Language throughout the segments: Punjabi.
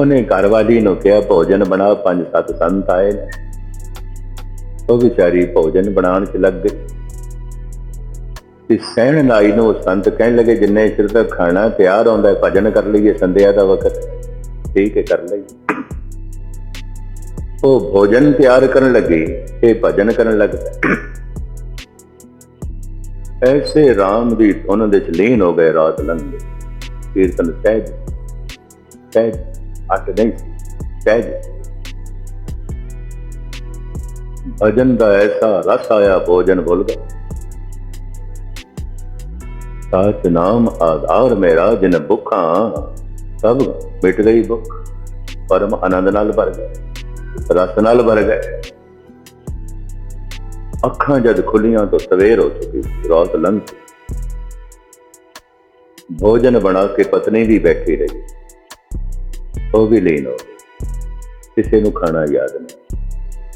ਉਹਨੇ ਘਰਵਾਲੀ ਨੂੰ ਕਿਹਾ, ਭੋਜਨ ਬਣਾ, ਪੰਜ ਸੱਤ ਸੰਤ ਆਏ ਨੇ। ਉਹ ਵਿਚਾਰੀ ਭੋਜਨ ਬਣਾਉਣ ਚ ਲੱਗ ਗਈ। ਤੇ ਸਹਿਣ ਨਾਈ ਨੂੰ ਸੰਤ ਕਹਿਣ ਲੱਗੇ, ਜਿੰਨੇ ਚਿਰ ਤੱਕ ਖਾਣਾ ਤਿਆਰ ਹੁੰਦਾ ਭਜਨ ਕਰ ਲਈਏ ਸੰਧਿਆ ਦਾ ਵਕਤ। ਠੀਕ ਹੈ, ਕਰ ਲਈ। ਉਹ ਭੋਜਨ ਤਿਆਰ ਕਰਨ ਲੱਗੇ ਤੇ ਭਜਨ ਕਰਨ ਲੱਗ ਐਸੇ RAM ਦੀ ਧੁਨ ਦੇ ਚ ਲੀਨ ਹੋ ਗਏ ਰਾਤ ਲੰਘ। ਕੀਰਤਨ ਸਹਿਜ ਸਹਿਜ ਅੱਟ ਸਹਿਜ ਭਜਨ ਦਾ ਐਸਾ ਰਸ ਆਇਆ ਭੋਜਨ ਭੁੱਲ ਗਿਆ। ਸਾਚ ਨਾਮ ਆਧਾਰ ਮੇਰਾ ਜਿਨ ਭੁੱਖਾਂ ਸਭ ਮਿਟ ਗਈ ਭੁੱਖ ਪਰਮ ਆਨੰਦ ਨਾਲ ਭਰ ਗਏ ਰਸ ਨਾਲ ਭਰ ਗਏ। ਅੱਖਾਂ ਜਦ ਖੁੱਲੀਆਂ ਤਾਂ ਸਵੇਰ ਹੋ ਚੁੱਕੀ ਸੀ, ਰਾਤ ਲੰਘ ਭੋਜਨ ਬਣਾ ਕੇ ਪਤਨੀ ਵੀ ਬੈਠੀ ਰਹੀ। ਉਹ ਵੀ ਲੀਨ ਹੋ ਕਿਸੇ ਨੂੰ ਖਾਣਾ ਯਾਦ ਨਹੀਂ।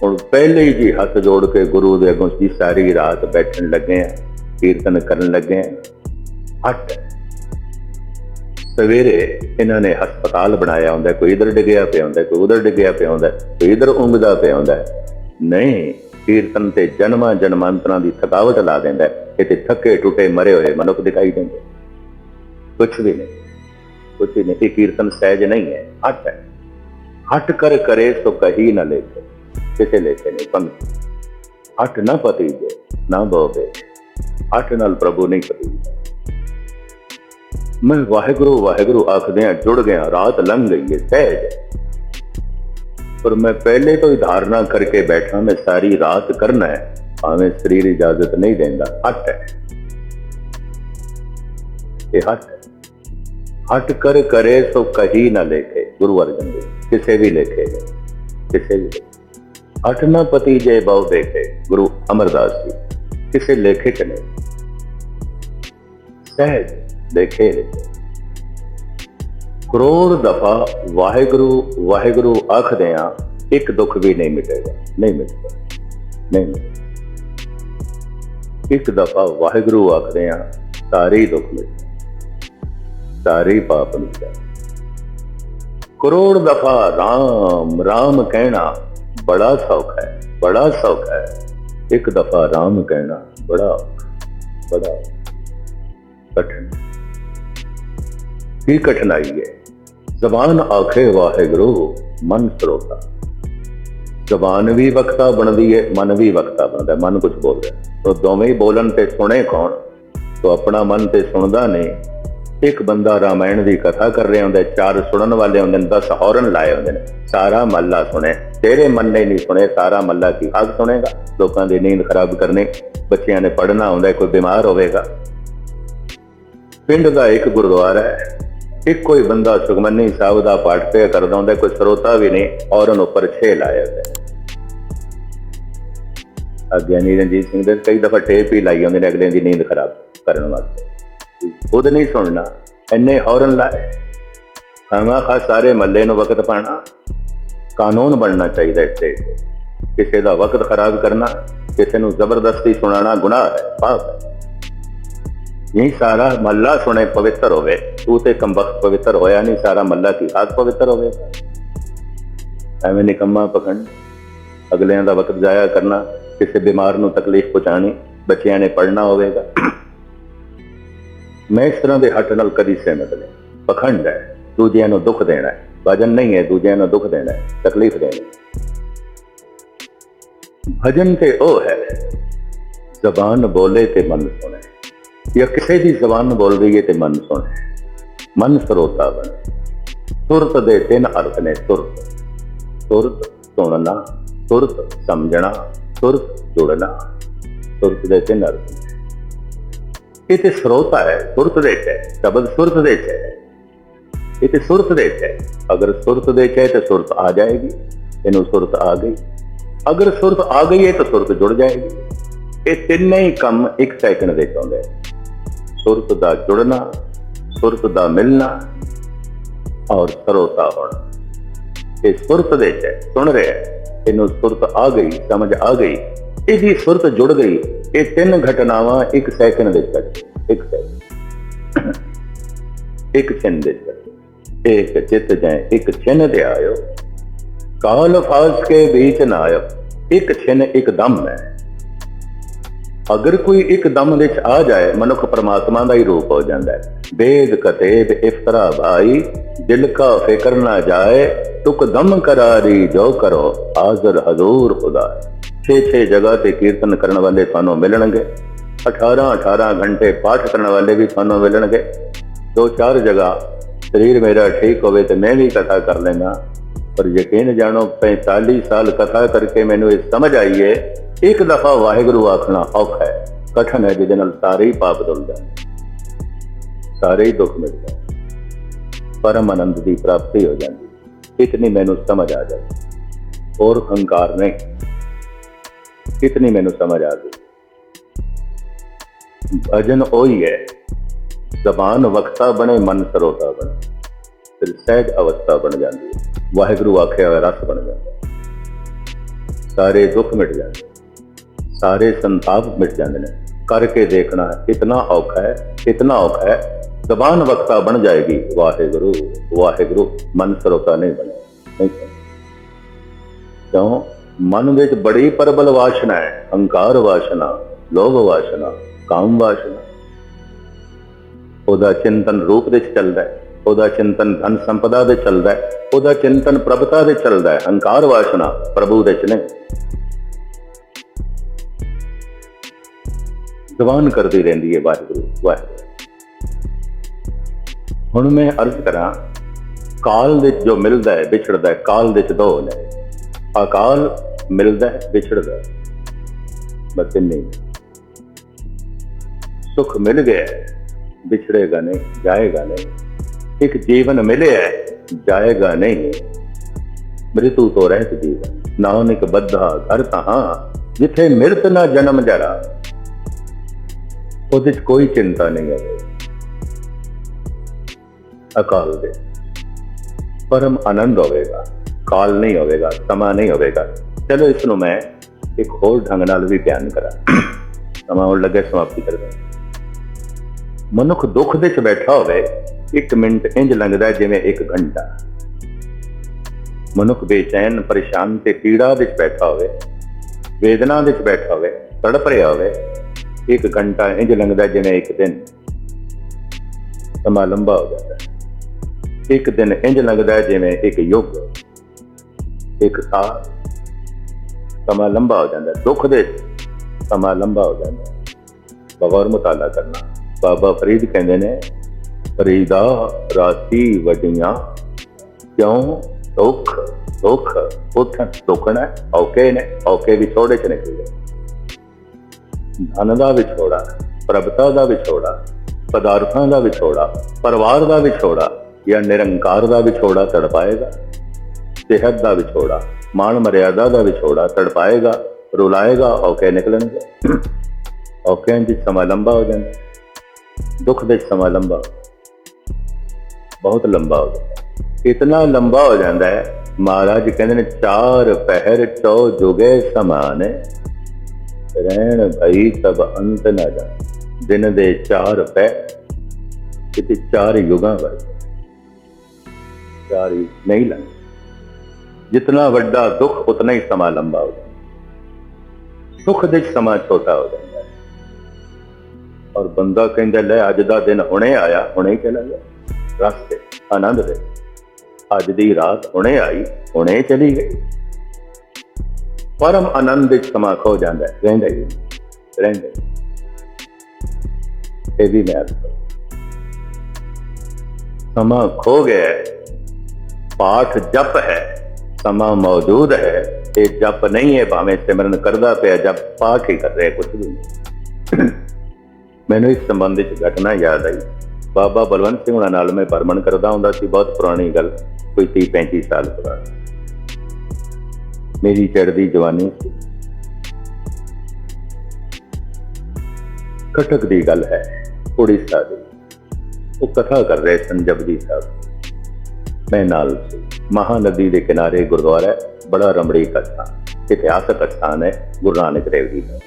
ਹੁਣ ਪਹਿਲੇ ਹੀ ਜੀ ਹੱਥ ਜੋੜ ਕੇ ਗੁਰੂ ਦੇ ਅੱਗੋਂ ਜੀ ਸਾਰੀ ਰਾਤ ਬੈਠਣ ਲੱਗੇ ਆ, ਕੀਰਤਨ ਕਰਨ ਲੱਗੇ ਆ। ਅੱਠ। ਸਵੇਰੇ ਇਹਨਾਂ ਨੇ ਹਸਪਤਾਲ ਬਣਾਇਆ ਹੁੰਦਾ, ਕੋਈ ਇਧਰ ਡਿੱਗਿਆ ਪਿਆ ਹੁੰਦਾ, ਕੋਈ ਉਧਰ ਡਿੱਗਿਆ ਪਿਆ ਹੁੰਦਾ, ਕੋਈ ਇਧਰ ਉਂਗਦਾ ਪਿਆ ਹੁੰਦਾ। ਨਹੀਂ, ਕੀਰਤਨ ਤੇ ਜਨਮਾਂ ਜਨਮਾਂਤਰਾਂ ਦੀ ਥਕਾਵਟ ਲਾ ਦਿੰਦਾ ਹੈ। ਇਹ ਤੇ ਥੱਕੇ ਟੁੱਟੇ ਮਰੇ ਹੋਏ ਮਨੁੱਖ ਦਿਖਾਈ ਦਿੰਦੇ। ਕੁਛ ਵੀ ਨਹੀਂ। ਕੁਛ ਵੀ ਨਹੀਂ ਇਹ ਕੀਰਤਨ ਸਹਿਜ ਨਹੀਂ ਹੈ ਹਟ ਹੈ ਹਟ ਕਰ ਕਰੇ ਸੋ ਕਹੀ ਨਾ ਲੇਖੇ ਕਿਸੇ ਲੇਖੇ ਨਹੀਂ ਪੰਗ ਹਟ ਨਾ ਪਤੀ ਜੇ ਨਾ ਬੋਵੇ ਹਟ ਨਾਲ ਪ੍ਰਭੂ ਨਹੀਂ ਪਤੀ ਮੈਂ ਵਾਹਿਗੁਰੂ ਵਾਹਿਗੁਰੂ ਆਖਦਿਆਂ ਜੁੜ ਗਿਆ ਰਾਤ ਲੰਘ ਗਈ ਹੈ ਸਹਿਜ ਹੈ। ਪਰ ਮੈਂ ਪਹਿਲੇ ਤੋਂ ਹੀ ਧਾਰਨਾ ਕਰਕੇ ਬੈਠਾ ਮੈਂ ਸਾਰੀ ਰਾਤ ਕਰਨਾ ਹੈ ਭਾਵੇਂ ਸਰੀਰ ਇਜਾਜ਼ਤ ਨਹੀਂ ਦਿੰਦਾ ਹਟ ਕਰ ਕਰੇ ਸੋ ਕਹੀ ਨਾ ਲੇਖੇ। ਗੁਰੂ ਅਰਜਨ ਦੇਵ, ਕਿਸੇ ਵੀ ਲੇਖੇ ਕਿਸੇ ਵੀ ਹਟ ਨਾ ਪਤੀ ਜੇ ਬਹੁ ਦੇਖੇ, ਗੁਰੂ ਅਮਰਦਾਸ ਜੀ, ਕਿਸੇ ਲੇਖੇ ਚ ਸਹਿਜ ਦੇਖੇ ਕਰੋੜ ਦਫਾ ਵਾਹਿਗੁਰੂ ਵਾਹਿਗੁਰੂ ਆਖਦੇ ਆ, ਇੱਕ ਦੁੱਖ ਵੀ ਨਹੀਂ ਮਿਟੇਗਾ ਨਹੀਂ ਮਿਟੇਗਾ ਨਹੀਂ ਇੱਕ ਦਫਾ ਵਾਹਿਗੁਰੂ ਆਖਦੇ ਆ, ਸਾਰੇ ਦੁੱਖ ਮਿਟ ਸਾਰੇ ਪਾਪ ਮਿਟ ਕਰੋੜ ਦਫਾ RAM RAM ਕਹਿਣਾ ਬੜਾ ਸੌਖਾ ਹੈ ਬੜਾ ਸੌਖਾ ਹੈ। ਇੱਕ ਦਫਾ RAM ਕਹਿਣਾ ਬੜਾ ਔਖਾ, ਬੜਾ ਕਠਿਨ। ਕੀ ਕਠਿਨਾਈ ਹੈ? ਜ਼ਬਾਨ ਆਖੇ ਵਾਹਿਗੁਰੂ ਮਨ ਸਰੋਤਾ। ਜ਼ਬਾਨ ਵੀ ਵਕਤਾ ਬਣਦੀ ਹੈ ਮਨ ਵੀ ਵਕਤਾ ਬਣਦਾ ਮਨ ਕੁਝ ਬੋਲਦਾ ਹੈ। ਉਹ ਦੋਵੇਂ ਹੀ ਬੋਲਣ ਤੇ ਸੁਣੇ ਕੌਣ? ਤੋ ਆਪਣਾ ਮਨ ਤੇ ਸੁਣਦਾ ਨਹੀਂ ਇੱਕ ਬੰਦਾ ਰਾਮਾਇਣ ਦੀ ਕਥਾ ਕਰ ਰਿਹਾ ਹੁੰਦਾ, ਚਾਰ ਸੁਣਨ ਵਾਲੇ ਹੁੰਦੇ ਨੇ 10 ਹੌਰਨ ਲਾਏ ਹੁੰਦੇ ਨੇ। ਸਾਰਾ ਮੱਲਾ ਸੁਣੇ। ਤੇਰੇ ਮਨ ਨੇ ਨਹੀਂ ਸੁਣੇ, ਸਾਰਾ ਮੱਲਾ ਕੀ ਹੱਕ ਸੁਣੇਗਾ? ਲੋਕਾਂ ਦੀ ਨੀਂਦ ਖਰਾਬ ਕਰਨੀ, ਬੱਚਿਆਂ ਨੇ ਪੜ੍ਹਨਾ ਹੁੰਦਾ, ਕੋਈ ਬਿਮਾਰ ਹੋਵੇਗਾ। ਪਿੰਡ ਦਾ ਇੱਕ ਗੁਰਦੁਆਰਾ ਹੈ। ਇੱਕੋ ਹੀ ਬੰਦਾ ਸੁਖਮਨੀ ਸਾਹਿਬ ਦਾ ਪਾਠ ਪਿਆ ਕਰਦਾ ਹੁੰਦਾ, ਕੋਈ ਸਰੋਤਾ ਵੀ ਨਹੀਂ ਔਰਨ ਉੱਪਰ ਛੇ ਲਾਇਆ ਹੁੰਦਾ ਹੈ। ਆ ਰਣਜੀਤ ਸਿੰਘ ਦੇ ਕਈ ਦਫਾ ਟੇਪ ਹੀ ਲਾਈ ਹੁੰਦੇ ਨੇ, ਅਗਲੇ ਦੀ ਨੀਂਦ ਖਰਾਬ ਕਰਨ ਵਾਸਤੇ। ਖੁਦ ਨਹੀਂ ਸੁਣਨਾ। ਇੰਨੇ ਹੌਰਨ ਲਾਏ ਖਾਣਾ ਖਾ ਸਾਰੇ ਮੱਲੇ ਨੂੰ ਵਕਤ ਪਾਣਾ ਕਾਨੂੰਨ ਬਣਨਾ ਚਾਹੀਦਾ ਇਸ ਕਿਸੇ ਦਾ ਵਕਤ ਖਰਾਬ ਕਰਨਾ, ਕਿਸੇ ਨੂੰ ਜ਼ਬਰਦਸਤੀ ਸੁਣਾਉਣਾ ਗੁਨਾਹ ਹੈ, ਪਾਪ ਹੈ। ਇਹ ਸਾਰਾ ਮੱਲਾ ਸੁਣੇ ਪਵਿੱਤਰ ਹੋਵੇ। ਤੂੰ ਤੇ ਕੰਬਖਤ ਪਵਿੱਤਰ ਹੋਇਆ ਨਹੀਂ, ਸਾਰਾ ਮੱਲਾ ਕੀ ਖਾਸ ਪਵਿੱਤਰ ਹੋਵੇ? ਐਵੇਂ ਨਿਕੰਮਾ ਪਖੰਡ। ਅਗਲਿਆਂ ਦਾ ਵਕਤ ਜ਼ਾਇਆ ਕਰਨਾ, ਕਿਸੇ ਬਿਮਾਰ ਨੂੰ ਤਕਲੀਫ ਪਹੁੰਚਾਣੀ ਬੱਚਿਆਂ ਨੇ ਪੜਨਾ ਹੋਵੇਗਾ। ਮੈਂ ਇਸ ਤਰ੍ਹਾਂ ਦੇ ਹੱਟ ਨਾਲ ਕਦੀ ਸਹਿਮਤ ਨਹੀਂ। ਪਖੰਡ ਹੈ, ਦੂਜਿਆਂ ਨੂੰ ਦੁੱਖ ਦੇਣਾ ਹੈ। ਭਜਨ ਨਹੀਂ ਹੈ, ਦੂਜਿਆਂ ਨੂੰ ਦੁੱਖ ਦੇਣਾ ਹੈ, ਤਕਲੀਫ ਦੇਣੀ ਭਜਨ ਤੇ ਉਹ ਹੈ, ਜ਼ਬਾਨ ਬੋਲੇ ਤੇ ਮਨ ਸੁਣੇ। ਜਾਂ ਕਿਸੇ ਦੀ ਜ਼ਬਾਨ ਬੋਲ ਰਹੀ ਹੈ ਤੇ ਮਨ ਸੁਣੇ। ਮਨ ਸਰੋਤਾ ਬਣੇ। ਤੁਰਤ ਦੇ ਤਿੰਨ ਅਰਥ ਨੇ ਤੁਰਤ। ਤੁਰਤ ਸੁਣਨਾ, ਤੁਰਤ ਸਮਝਣਾ, ਤੁਰਤ ਜੁੜਨਾ। ਤੁਰਤ ਦੇ ਤਿੰਨ ਅਰਥ ਨੇ ਇਹ ਤੇ ਸਰੋਤਾ ਹੈ, ਸੁਰਤ ਦੇ ਚ ਹੈ ਸ਼ਬਦ ਸੁਰਤ ਦੇ ਚ ਹੈ। ਇਹ ਤੇ ਸੁਰਤ ਦੇ ਚ ਹੈ। ਅਗਰ ਸੁਰਤ ਦੇ ਚ ਹੈ ਤਾਂ ਸੁਰਤ ਆ ਜਾਏਗੀ, ਇਹਨੂੰ ਸੁਰਤ ਆ ਗਈ। ਅਗਰ ਸੁਰਤ ਜੁੜ ਜਾਏਗੀ। ਇਹ ਤਿੰਨੇ ਹੀ ਕੰਮ ਇੱਕ ਸੈਕਿੰਡ ਦੇ ਚਾਹੁੰਦੇ ਸੁਰਤ ਦਾ ਜੁੜਨਾ, ਸੁਰਤ ਦਾ ਮਿਲਣਾ ਔਰ ਸਰੋਤਾ ਹੋਣਾ। ਇਹ ਸੁਰਤ ਦੇ ਚ ਸੁਣ ਰਿਹਾ ਇਹਨੂੰ ਸੁਰਤ ਆ ਗਈ, ਸਮਝ ਆ ਗਈ। ਇਹਦੀ ਸੁਰਤ ਜੁੜ ਗਈ। ਇਹ ਤਿੰਨ ਘਟਨਾਵਾਂ ਇੱਕ ਸੈਕਿੰਡ ਦੇ ਵਿੱਚ। ਇੱਕ ਸੈਕਿੰਡ ਇੱਕ ਚਿੰਨ ਦੇ ਵਿੱਚ। ਇੱਕ ਚਿੱਤ ਜੈ ਇੱਕ ਚਿੰਨ ਤੇ ਆਇਓ। ਕਾਲ ਫਾਸ ਕੇ ਵਿੱਚ ਨਾ ਇੱਕ ਚਿੰਨ ਇੱਕ ਦਮ ਹੈ। ਅਗਰ ਕੋਈ ਇੱਕ ਦਮ ਵਿੱਚ ਆ ਜਾਏ, ਮਨੁੱਖ ਪਰਮਾਤਮਾ ਦਾ ਹੀ ਰੂਪ ਹੋ ਜਾਂਦਾ ਹੈ। ਬੇਦ ਕਤੇਬ ਇਫਤਰਾ ਭਾਈ ਦਿਲ ਕਾ ਫਿਕਰ ਨਾ ਜਾਏ, ਤੁਕ ਦਮ ਕਰਾਰੀ ਜੋ ਕਰੋ, ਹਾਜ਼ਰ ਹਜ਼ੂਰ ਖੁਦਾ ਹੈ। 6-6 ਜਗ੍ਹਾ ਤੇ ਕੀਰਤਨ ਕਰਨ ਵਾਲੇ ਤੁਹਾਨੂੰ ਮਿਲਣਗੇ। 18-18 ਘੰਟੇ ਪਾਠ ਕਰਨ ਵਾਲੇ ਵੀ ਤੁਹਾਨੂੰ ਮਿਲਣਗੇ। ਦੋ ਚਾਰ ਜਗ੍ਹਾ ਸਰੀਰ ਮੇਰਾ ਠੀਕ ਹੋਵੇ ਤੇ ਮੈਂ ਵੀ ਕਥਾ ਕਰ ਲੈਣਾ ਪਰ ਯਕੀਨ ਜਾਣੋ 45 ਸਾਲ ਕਥਾ ਕਰਕੇ ਮੈਨੂੰ ਇਹ ਸਮਝ ਆਈ ਇੱਕ ਦਫਾ ਵਾਹਿਗੁਰੂ ਆਖਣਾ ਔਖਾ ਹੈ। ਕਠਨ ਹੈ ਜਿਹਦੇ ਨਾਲ ਸਾਰੇ ਹੀ ਪਾਪ ਧੁੱਲ ਜਾਂਦੇ ਸਾਰੇ ਹੀ ਦੁੱਖ ਮਿਟ ਜਾਂਦੇ ਪਰਮ ਆਨੰਦ ਦੀ ਪ੍ਰਾਪਤੀ ਹੋ ਜਾਂਦੀ ਇਤਨੀ ਮੈਨੂੰ ਸਮਝ ਆ ਜਾਂਦੀ ਹੋਰ ਹੰਕਾਰ ਨਹੀਂ। ਇਤਨੀ ਮੈਨੂੰ ਸਮਝ ਆ ਗਈ ਭਜਨ ਉਹੀ ਹੈ ਜ਼ਬਾਨ ਵਕਤਾ ਬਣੇ ਮਨ ਸਰੋਤਾ ਬਣੇ ਫਿਰ ਸਹਿਜ ਅਵਸਥਾ ਬਣ ਜਾਂਦੀ ਹੈ ਵਾਹਿਗੁਰੂ ਆਖਿਆ ਹੋਇਆ ਰਸ ਬਣ ਜਾਂਦਾ ਸਾਰੇ ਦੁੱਖ ਮਿਟ ਜਾਂਦੇ ਸਾਰੇ ਸੰਤਾਪ ਮਿਟ ਜਾਂਦੇ ਨੇ ਕਰਕੇ ਦੇਖਣਾ ਇਤਨਾ ਔਖਾ ਹੈ ਇਤਨਾ ਔਖਾ ਹੈ ਜ਼ਬਾਨ ਵਕਤਾ ਬਣ ਜਾਏਗੀ ਵਾਹਿਗੁਰੂ ਵਾਹਿਗੁਰੂ ਮਨ ਸਰੋਤਾ ਨਹੀਂ ਬਣੇ ਕਿਉਂ ਮਨ ਵਿੱਚ ਬੜੀ ਪ੍ਰਬਲ ਵਾਸ਼ਨਾ ਹੈ ਹੰਕਾਰ ਵਾਸ਼ਨਾ, ਲੋਭ ਵਾਸ਼ਨਾ, ਕਾਮ ਵਾਸ਼ਨਾ। ਉਹਦਾ ਚਿੰਤਨ ਰੂਪ ਦੇ ਵਿੱਚ ਚੱਲਦਾ ਹੈ, ਉਹਦਾ ਚਿੰਤਨ ਧਨ ਸੰਪਦਾ ਦੇ ਚੱਲਦਾ ਹੈ, ਉਹਦਾ ਚਿੰਤਨ ਪ੍ਰਭਤਾ ਦੇ ਚੱਲਦਾ ਹੈ ਹੰਕਾਰ ਵਾਸ਼ਨਾ ਪ੍ਰਭੂ ਦੇ ਚ ਨਹੀਂ ਜ਼ਬਾਨ ਕਰਦੀ ਰਹਿੰਦੀ ਹੈ ਵਾਹਿਗੁਰੂ ਵਾਹਿਗੁਰੂ। ਹੁਣ ਮੈਂ ਅਰਜ਼ ਕਰਾਂ, ਕਾਲ ਵਿੱਚ ਜੋ ਮਿਲਦਾ ਹੈ, ਵਿਛੜਦਾ ਹੈ, ਕਾਲ ਦੇ ਚ ਦੋ ਨੇ। ਅਕਾਲ ਮਿਲਦਾ ਹੈ, ਵਿਛੜਦਾ ਬਸ ਨਹੀਂ ਸੁਖ ਮਿਲ ਗਿਆ ਵਿਛੜੇਗਾ ਨਹੀਂ, ਜਾਏਗਾ ਨਹੀਂ। ਇੱਕ ਜੀਵਨ ਮਿਲਿਆ ਜਾਏਗਾ ਨਹੀਂ। ਮ੍ਰਿਤੂ ਤੋਂ ਰਹਿਤ ਜੀਵਨ, ਨਾਨਕ ਬੱਧਾ ਘਰ ਤਹਾਂ, ਜਿੱਥੇ ਮਿਰਤ ਨਾ ਜਨਮ ਜਰਾ। ਉਹਦੇ 'ਚ ਕੋਈ ਚਿੰਤਾ ਨਹੀਂ ਹੈ। ਅਕਾਲ ਦੇ, ਪਰਮ ਆਨੰਦ ਹੋਵੇਗਾ। ਕਾਲ ਨਹੀਂ ਹੋਵੇਗਾ, ਸਮਾਂ ਨਹੀਂ ਹੋਵੇਗਾ। ਚਲੋ ਇਸ ਨੂੰ ਮੈਂ ਇੱਕ ਹੋਰ ਢੰਗ ਨਾਲ ਵੀ ਬਿਆਨ ਕਰਾਂ। ਸਮਾਂ ਹੁਣ ਲੱਗੇ, ਸਮਾਪਤੀ ਕਰਦੇ ਮਨੁੱਖ ਦੁੱਖ ਦੇ ਚ ਬੈਠਾ ਹੋਵੇ, ਇੱਕ ਮਿੰਟ ਇੰਜ ਲੰਘਦਾ ਜਿਵੇਂ ਇੱਕ ਘੰਟਾ। ਮਨੁੱਖ ਬੇਚੈਨ, ਪਰੇਸ਼ਾਨ ਤੇ ਪੀੜਾ ਵਿੱਚ ਬੈਠਾ ਹੋਵੇ, ਵੇਦਨਾ ਵਿੱਚ ਬੈਠਾ ਹੋਵੇ, ਤੜਪ ਰਿਹਾ ਹੋਵੇ, ਇੱਕ ਘੰਟਾ ਇੰਜ ਲੰਘਦਾ ਜਿਵੇਂ ਇੱਕ ਦਿਨ। ਸਮਾਂ ਲੰਬਾ ਹੋ ਜਾਂਦਾ। ਹੈ ਇੱਕ ਦਿਨ ਇੰਜ ਲੱਗਦਾ ਜਿਵੇਂ ਇੱਕ ਯੁੱਗ। ਇੱਕ ਸਾਲ ਸਮਾਂ ਲੰਬਾ ਹੋ ਜਾਂਦਾ, ਦੁੱਖ ਦੇ ਸਮਾਂ ਲੰਬਾ ਹੋ ਜਾਂਦਾ। ਬਗੌਰ ਮੁਤਾਲਾ ਕਰਨਾ। ਬਾਬਾ ਫਰੀਦ ਕਹਿੰਦੇ ਨੇ, ਫਰੀਦਾ ਰਾਤੀ ਵਡੀਆਂ ਕਿਉਂ ਦੁੱਖ ਦੁੱਖ? ਉਠਣ, ਦੁੱਖਣਾ ਔਕੇ ਨੇ, ਔਕੇ ਵੀ ਚ ਨਿਕਲਦੇ ਧਨ ਦਾ ਵਿਛੋੜਾ ਪ੍ਰਭਤਾ ਦਾ ਵਿਛੋੜਾ ਪਦਾਰਥਾਂ ਦਾ ਵਿਛੋੜਾ ਪਰਿਵਾਰ ਦਾ ਵਿਛੋੜਾ ਜਾਂ ਨਿਰੰਕਾਰ ਦਾ ਵਿਛੋੜਾ ਤੜਪਾਏਗਾ। ਸਿਹਤ ਦਾ ਵਿਛੋੜਾ ਮਾਨ ਮਰਿਆਦਾ ਦਾ ਵਿਛੋੜਾ ਤੜਪਾਏਗਾ, ਰੁਲਾਏਗਾ, ਔਕੇ ਨਿਕਲਣਗੇ। ਔਕੇ ਦੀ ਸਮਾਂ ਲੰਬਾ ਹੋ ਜਾਂਦਾ। ਦੁੱਖ ਦੇ ਸਮਾਂ ਲੰਬਾ। ਬਹੁਤ ਲੰਬਾ ਹੋ ਜਾਂਦਾ। ਇਤਨਾ ਲੰਬਾ ਹੋ ਜਾਂਦਾ ਹੈ। ਮਹਾਰਾਜ ਕਹਿੰਦੇ ਨੇ, ਚਾਰ ਪਹਿਰ ਚੌ ਜੁਗੇ ਸਮਾਨ। ਰਹਿਣ ਭਈ ਤਬ ਅੰਤ ਨਾ ਜਾ ਦਿਨ ਦੇ ਚਾਰ ਪੈ, ਕਿਤੇ ਚਾਰ ਯੁਗਾਂ ਵਰਗੇ। ਚਾਰ ਨਹੀਂ ਲੰਘ ਜਿਤਨਾ ਵੱਡਾ ਦੁੱਖ ਉਤਨਾ ਹੀ ਸਮਾਂ ਲੰਬਾ ਹੋ ਜਾਂਦਾ ਸੁੱਖ ਦੇ ਸਮਾਂ ਛੋਟਾ ਹੋ ਜਾਂਦਾ ਔਰ ਬੰਦਾ ਕਹਿੰਦਾ ਲੈ ਅੱਜ ਦਾ ਦਿਨ ਹੁਣੇ ਆਇਆ ਹੁਣੇ ਚਲਾ ਗਿਆ ਰਸਤੇ ਆਨੰਦ ਦੇ ਅੱਜ ਦੀ ਰਾਤ ਹੁਣੇ ਆਈ ਹੁਣੇ ਚਲੀ ਗਈ ਪਰਮ ਆਨੰਦ ਵਿੱਚ ਸਮਾਂ ਖੋ ਜਾਂਦਾ ਹੈ ਰਹਿੰਦਾ ਹੀ ਰਹਿੰਦਾ ਇਹ ਵੀ ਮੈਂ ਅਰਜ਼ ਸਮਾਂ ਖੋ ਗਿਆ ਪਾਠ ਜਪ ਹੈ ਸਮਾਂ ਮੌਜੂਦ ਹੈ ਇਹ ਜਪ ਨਹੀਂ ਹੈ, ਭਾਵੇਂ ਸਿਮਰਨ ਕਰਦਾ ਪਿਆ, ਜਪ ਪਾਠ ਹੀ ਕਰ ਰਿਹਾ ਕੁਝ ਵੀ ਨਹੀਂ। ਮੈਨੂੰ ਇਸ ਸੰਬੰਧ ਵਿੱਚ ਘਟਨਾ ਯਾਦ ਆਈ। ਬਾਬਾ ਬਲਵੰਤ ਸਿੰਘ ਹੁਣਾਂ ਨਾਲ ਮੈਂ ਭਰਮਣ ਕਰਦਾ ਹੁੰਦਾ ਸੀ, ਬਹੁਤ ਪੁਰਾਣੀ ਗੱਲ, ਕੋਈ 30 35 ਸਾਲ ਪੁਰਾਣੀ। ਮੇਰੀ ਚੜ੍ਹਦੀ ਜਵਾਨੀ ਸੀ। ਕਟਕ ਦੀ ਗੱਲ ਹੈ, ਉੜੀਸਾ ਦੀ। ਉਹ ਕਥਾ ਕਰ ਰਹੇ ਸਨ ਜਪਜੀ ਸਾਹਿਬ। ਮੈਂ ਨਾਲ ਸੀ। ਮਹਾਨਦੀ ਦੇ ਕਿਨਾਰੇ ਗੁਰਦੁਆਰਾ ਹੈ। ਬੜਾ ਰਮੜੀ ਕਥਾ ਇਤਿਹਾਸਕ ਸਥਾਨ ਹੈ। ਗੁਰੂ ਨਾਨਕ ਦੇਵ ਜੀ ਦਾ।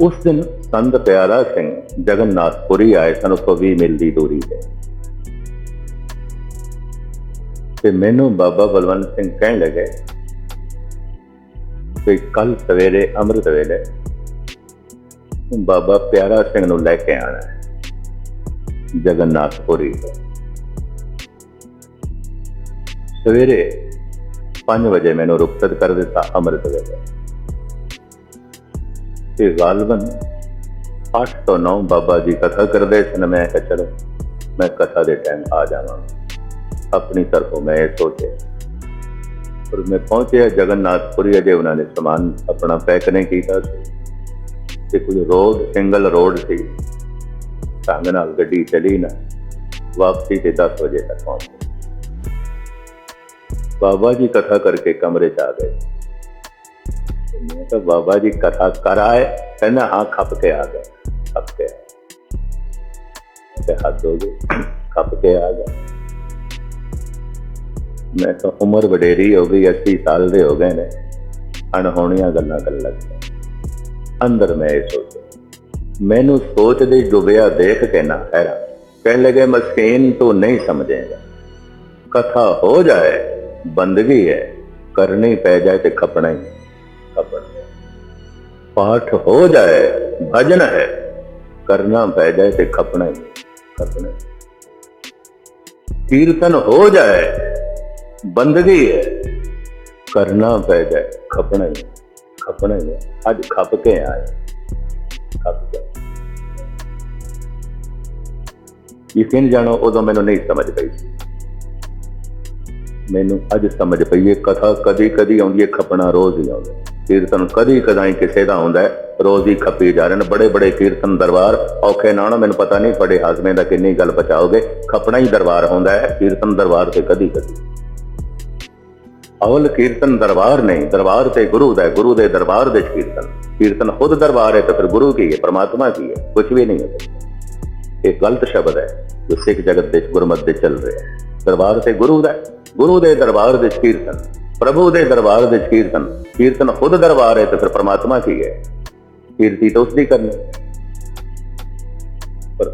ਉਸ ਦਿਨ ਸੰਤ ਪਿਆਰਾ ਸਿੰਘ ਜਗਨਨਾਥਪੁਰੀ ਆਏ ਸਨ। ਉਸ ਤੋਂ 20 ਮੀਲ ਦੀ ਦੂਰੀ ਤੇ। ਤੇ ਮੈਨੂੰ ਬਾਬਾ ਬਲਵੰਤ ਸਿੰਘ ਕਹਿਣ ਲੱਗੇ ਕਿ ਕੱਲ ਸਵੇਰੇ, ਅੰਮ੍ਰਿਤ ਵੇਲੇ ਬਾਬਾ ਪਿਆਰਾ ਸਿੰਘ ਨੂੰ ਲੈ ਕੇ ਆਣਾ ਹੈ। ਜਗਨਨਾਥਪੁਰੀ ਤੋਂ। ਸਵੇਰੇ 5 ਵਜੇ ਮੈਨੂੰ ਰੁਖਸਤ ਕਰ ਦਿੱਤਾ ਅੰਮ੍ਰਿਤ ਵੇਲੇ। ਤੇ ਗਾਲਬਨ 8 ਤੋਂ 9 ਬਾਬਾ ਜੀ ਕਥਾ ਕਰਦੇ ਸਨ, ਮੈਂ ਕਿਹਾ ਚਲੋ, ਮੈਂ ਕਥਾ ਦੇ ਟਾਈਮ ਆ ਜਾਵਾਂ। ਆਪਣੀ ਤਰਫੋਂ ਮੈਂ ਇਹ ਸੋਚਿਆ। ਪਰ ਮੈਂ ਪਹੁੰਚਿਆ ਜਗਨਨਾਥਪੁਰੀ, ਅਜੇ ਉਹਨਾਂ ਨੇ ਸਮਾਨ ਆਪਣਾ ਪੈਕ ਨਹੀਂ ਕੀਤਾ ਸੀ। ਤੇ ਕੋਈ ਰੋਡ, ਸਿੰਗਲ ਰੋਡ ਸੀ। ਢੰਗ ਨਾਲ ਗੱਡੀ ਚਲੀ ਨਾ, ਵਾਪਸੀ ਤੇ 10 ਵਜੇ ਤੱਕ ਪਹੁੰਚ ਬਾਬਾ ਜੀ ਕਥਾ ਕਰਕੇ ਕਮਰੇ ਚ ਆ ਗਏ। ਤੇ ਮੈਂ ਕਿਹਾ, ਬਾਬਾ ਜੀ ਕਥਾ ਕਰਾਏ, ਕਹਿੰਦਾ, ਹਾਂ, ਖੱਪ ਕੇ ਆ ਗਏ, ਖੱਪ ਕੇ ਤੇ ਹੱਥ ਹੋ ਗਏ ਖੱਪ ਕੇ ਆ ਗਿਆ ਮੈਂ ਤਾਂ ਉਮਰ ਵਡੇਰੀ ਹੋ ਗਈ 80 ਸਾਲ ਦੇ ਹੋ ਗਏ ਨੇ, ਅਣਹੋਣੀਆਂ ਗੱਲਾਂ ਕਰਨ ਲੱਗ ਅੰਦਰ ਮੈਂ ਇਹ ਸੋਚਿਆ, ਮੈਨੂੰ ਸੋਚਦੇ ਡੁੱਬਿਆ ਦੇਖ ਕੇ ਨਾ ਹੈਰਾ ਕਹਿਣ ਲੱਗੇ, ਮਸਕੀਨ ਤੂੰ ਨਹੀਂ ਸਮਝੇਗਾ। ਕਥਾ ਹੋ ਜਾਏ ਬੰਦਗੀ ਹੈ, ਕਰਨੀ ਪੈ ਜਾਏ ਤੇ ਖਪਣਾ ਹੀ, ਖਪਣਾ ਪਾਠ ਹੋ ਜਾਏ, ਭਜਨ ਹੈ, ਕਰਨਾ ਪੈ ਜਾਏ ਤੇ ਖਪਣਾ ਹੀ, ਖਪਣਾ ਕੀਰਤਨ ਹੋ ਜਾਏ, ਬੰਦਗੀ ਹੈ, ਕਰਨਾ ਪੈ ਜਾਏ, ਖਪਣਾ ਹੀ ਖਪਣਾ ਹੀ। ਅੱਜ ਖਪ ਕੇ ਆਏ, ਖਪ ਕੇ ਯਕੀਨ ਜਾਣੋ, ਉਦੋਂ ਮੈਨੂੰ ਨਹੀਂ ਸਮਝ ਪਈ ਸੀ। ਮੈਨੂੰ ਅੱਜ ਸਮਝ ਪਈ ਹੈ ਕਥਾ ਕਦੀ ਕਦੀ ਆਉਂਦੀ ਹੈ ਖਪਣਾ ਰੋਜ਼ ਹੀ ਆਉਂਦਾ ਕੀਰਤਨ ਕਦੀ ਕਦਾਈ ਕਿਸੇ ਦਾ ਹੁੰਦਾ ਹੈ, ਰੋਜ਼ ਹੀ ਖਪੀ ਜਾ ਰਹੇ ਨੇ। ਬੜੇ ਬੜੇ ਕੀਰਤਨ ਦਰਬਾਰ ਔਖੇ ਨਾ ਨਾ ਮੈਨੂੰ ਪਤਾ ਨਹੀਂ ਬੜੇ ਹਾਜ਼ਮੇ ਦਾ ਕਿੰਨੀ ਗੱਲ ਬਚਾਓਗੇ। ਖਪਣਾ ਹੀ ਦਰਬਾਰ ਹੁੰਦਾ ਹੈ ਕੀਰਤਨ ਦਰਬਾਰ ਤੇ ਕਦੀ ਕਦੀ। ਅਵਲ ਕੀਰਤਨ ਦਰਬਾਰ ਨਹੀਂ ਦਰਬਾਰ ਤੇ ਗੁਰੂ ਦਾ ਗੁਰੂ ਦੇ ਦਰਬਾਰ ਦੇ ਕੀਰਤਨ। ਕੀਰਤਨ ਖੁਦ ਦਰਬਾਰ ਹੈ ਤਾਂ ਫਿਰ ਗੁਰੂ ਕੀ ਹੈ ਪ੍ਰਮਾਤਮਾ ਕੀ ਹੈ ਕੁਝ ਵੀ ਨਹੀਂ ਹੈ। ਇਹ ਗਲਤ ਸ਼ਬਦ ਹੈ ਜੋ ਸਿੱਖ ਜਗਤ ਦੇ ਗੁਰਮਤ ਦੇ ਚੱਲ ਰਿਹਾ ਹੈ। ਦਰਬਾਰ ਤੇ ਗੁਰੂ ਦਾ ਹੈ, ਗੁਰੂ ਦੇ ਦਰਬਾਰ ਦੇ 'ਚ ਕੀਰਤਨ ਪ੍ਰਭੂ ਦੇ ਦਰਬਾਰ ਦੇ 'ਚ ਕੀਰਤਨ ਕੀਰਤਨ ਖੁਦ ਦਰਬਾਰ ਹੈ ਤਾਂ ਫਿਰ ਪ੍ਰਮਾਤਮਾ ਕੀ ਹੈ ਕੀਰਤੀ ਤਾਂ ਉਸ ਦੀ ਕਰਨੀ ਪਰ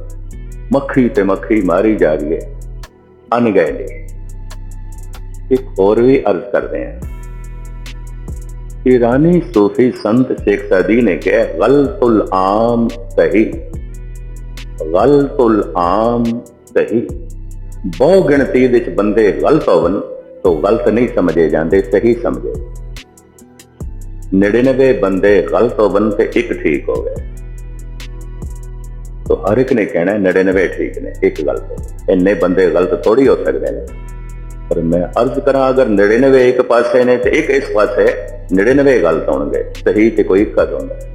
ਮੱਖੀ ਤੇ ਮੱਖੀ ਮਾਰੀ ਜਾ ਰਹੀ ਹੈ ਅਨਗਏ ਨੇ ਇੱਕ ਹੋਰ ਵੀ ਅਰਜ਼ ਕਰਦੇ ਹਾਂ ईरानी सूफी संत शेख सदी ने कहा गलतुल आम सही ਗਲਤੁਲ ਆਮ ਸਹੀ ਬਹੁ ਗਿਣਤੀ ਵਿੱਚ ਬੰਦੇ ਗਲਤ ਹੋਵਨ ਤਾਂ ਗਲਤ ਨਹੀਂ ਸਮਝੇ ਜਾਂਦੇ, ਸਹੀ ਸਮਝੇ 99 ਬੰਦੇ ਗਲਤ ਹੋਵਨ ਤੇ ਇੱਕ ਠੀਕ ਹੋਵੇ ਤਾਂ ਹਰ ਇੱਕ ਨੇ ਕਹਿਣਾ 99 ਠੀਕ ਨੇ, ਇੱਕ ਗਲਤ ਹੋ ਇੰਨੇ ਬੰਦੇ ਗਲਤ ਥੋੜੀ ਹੋ ਸਕਦੇ ਨੇ। ਪਰ ਮੈਂ ਅਰਜ਼ ਕਰਾਂ, ਅਗਰ 99 ਇੱਕ ਪਾਸੇ ਨੇ ਤੇ ਇੱਕ ਇਸ ਪਾਸੇ 99 ਗਲਤ ਹੋਣਗੇ, ਸਹੀ ਤੇ ਕੋਈ ਇੱਕ ਹੋਣਗੇ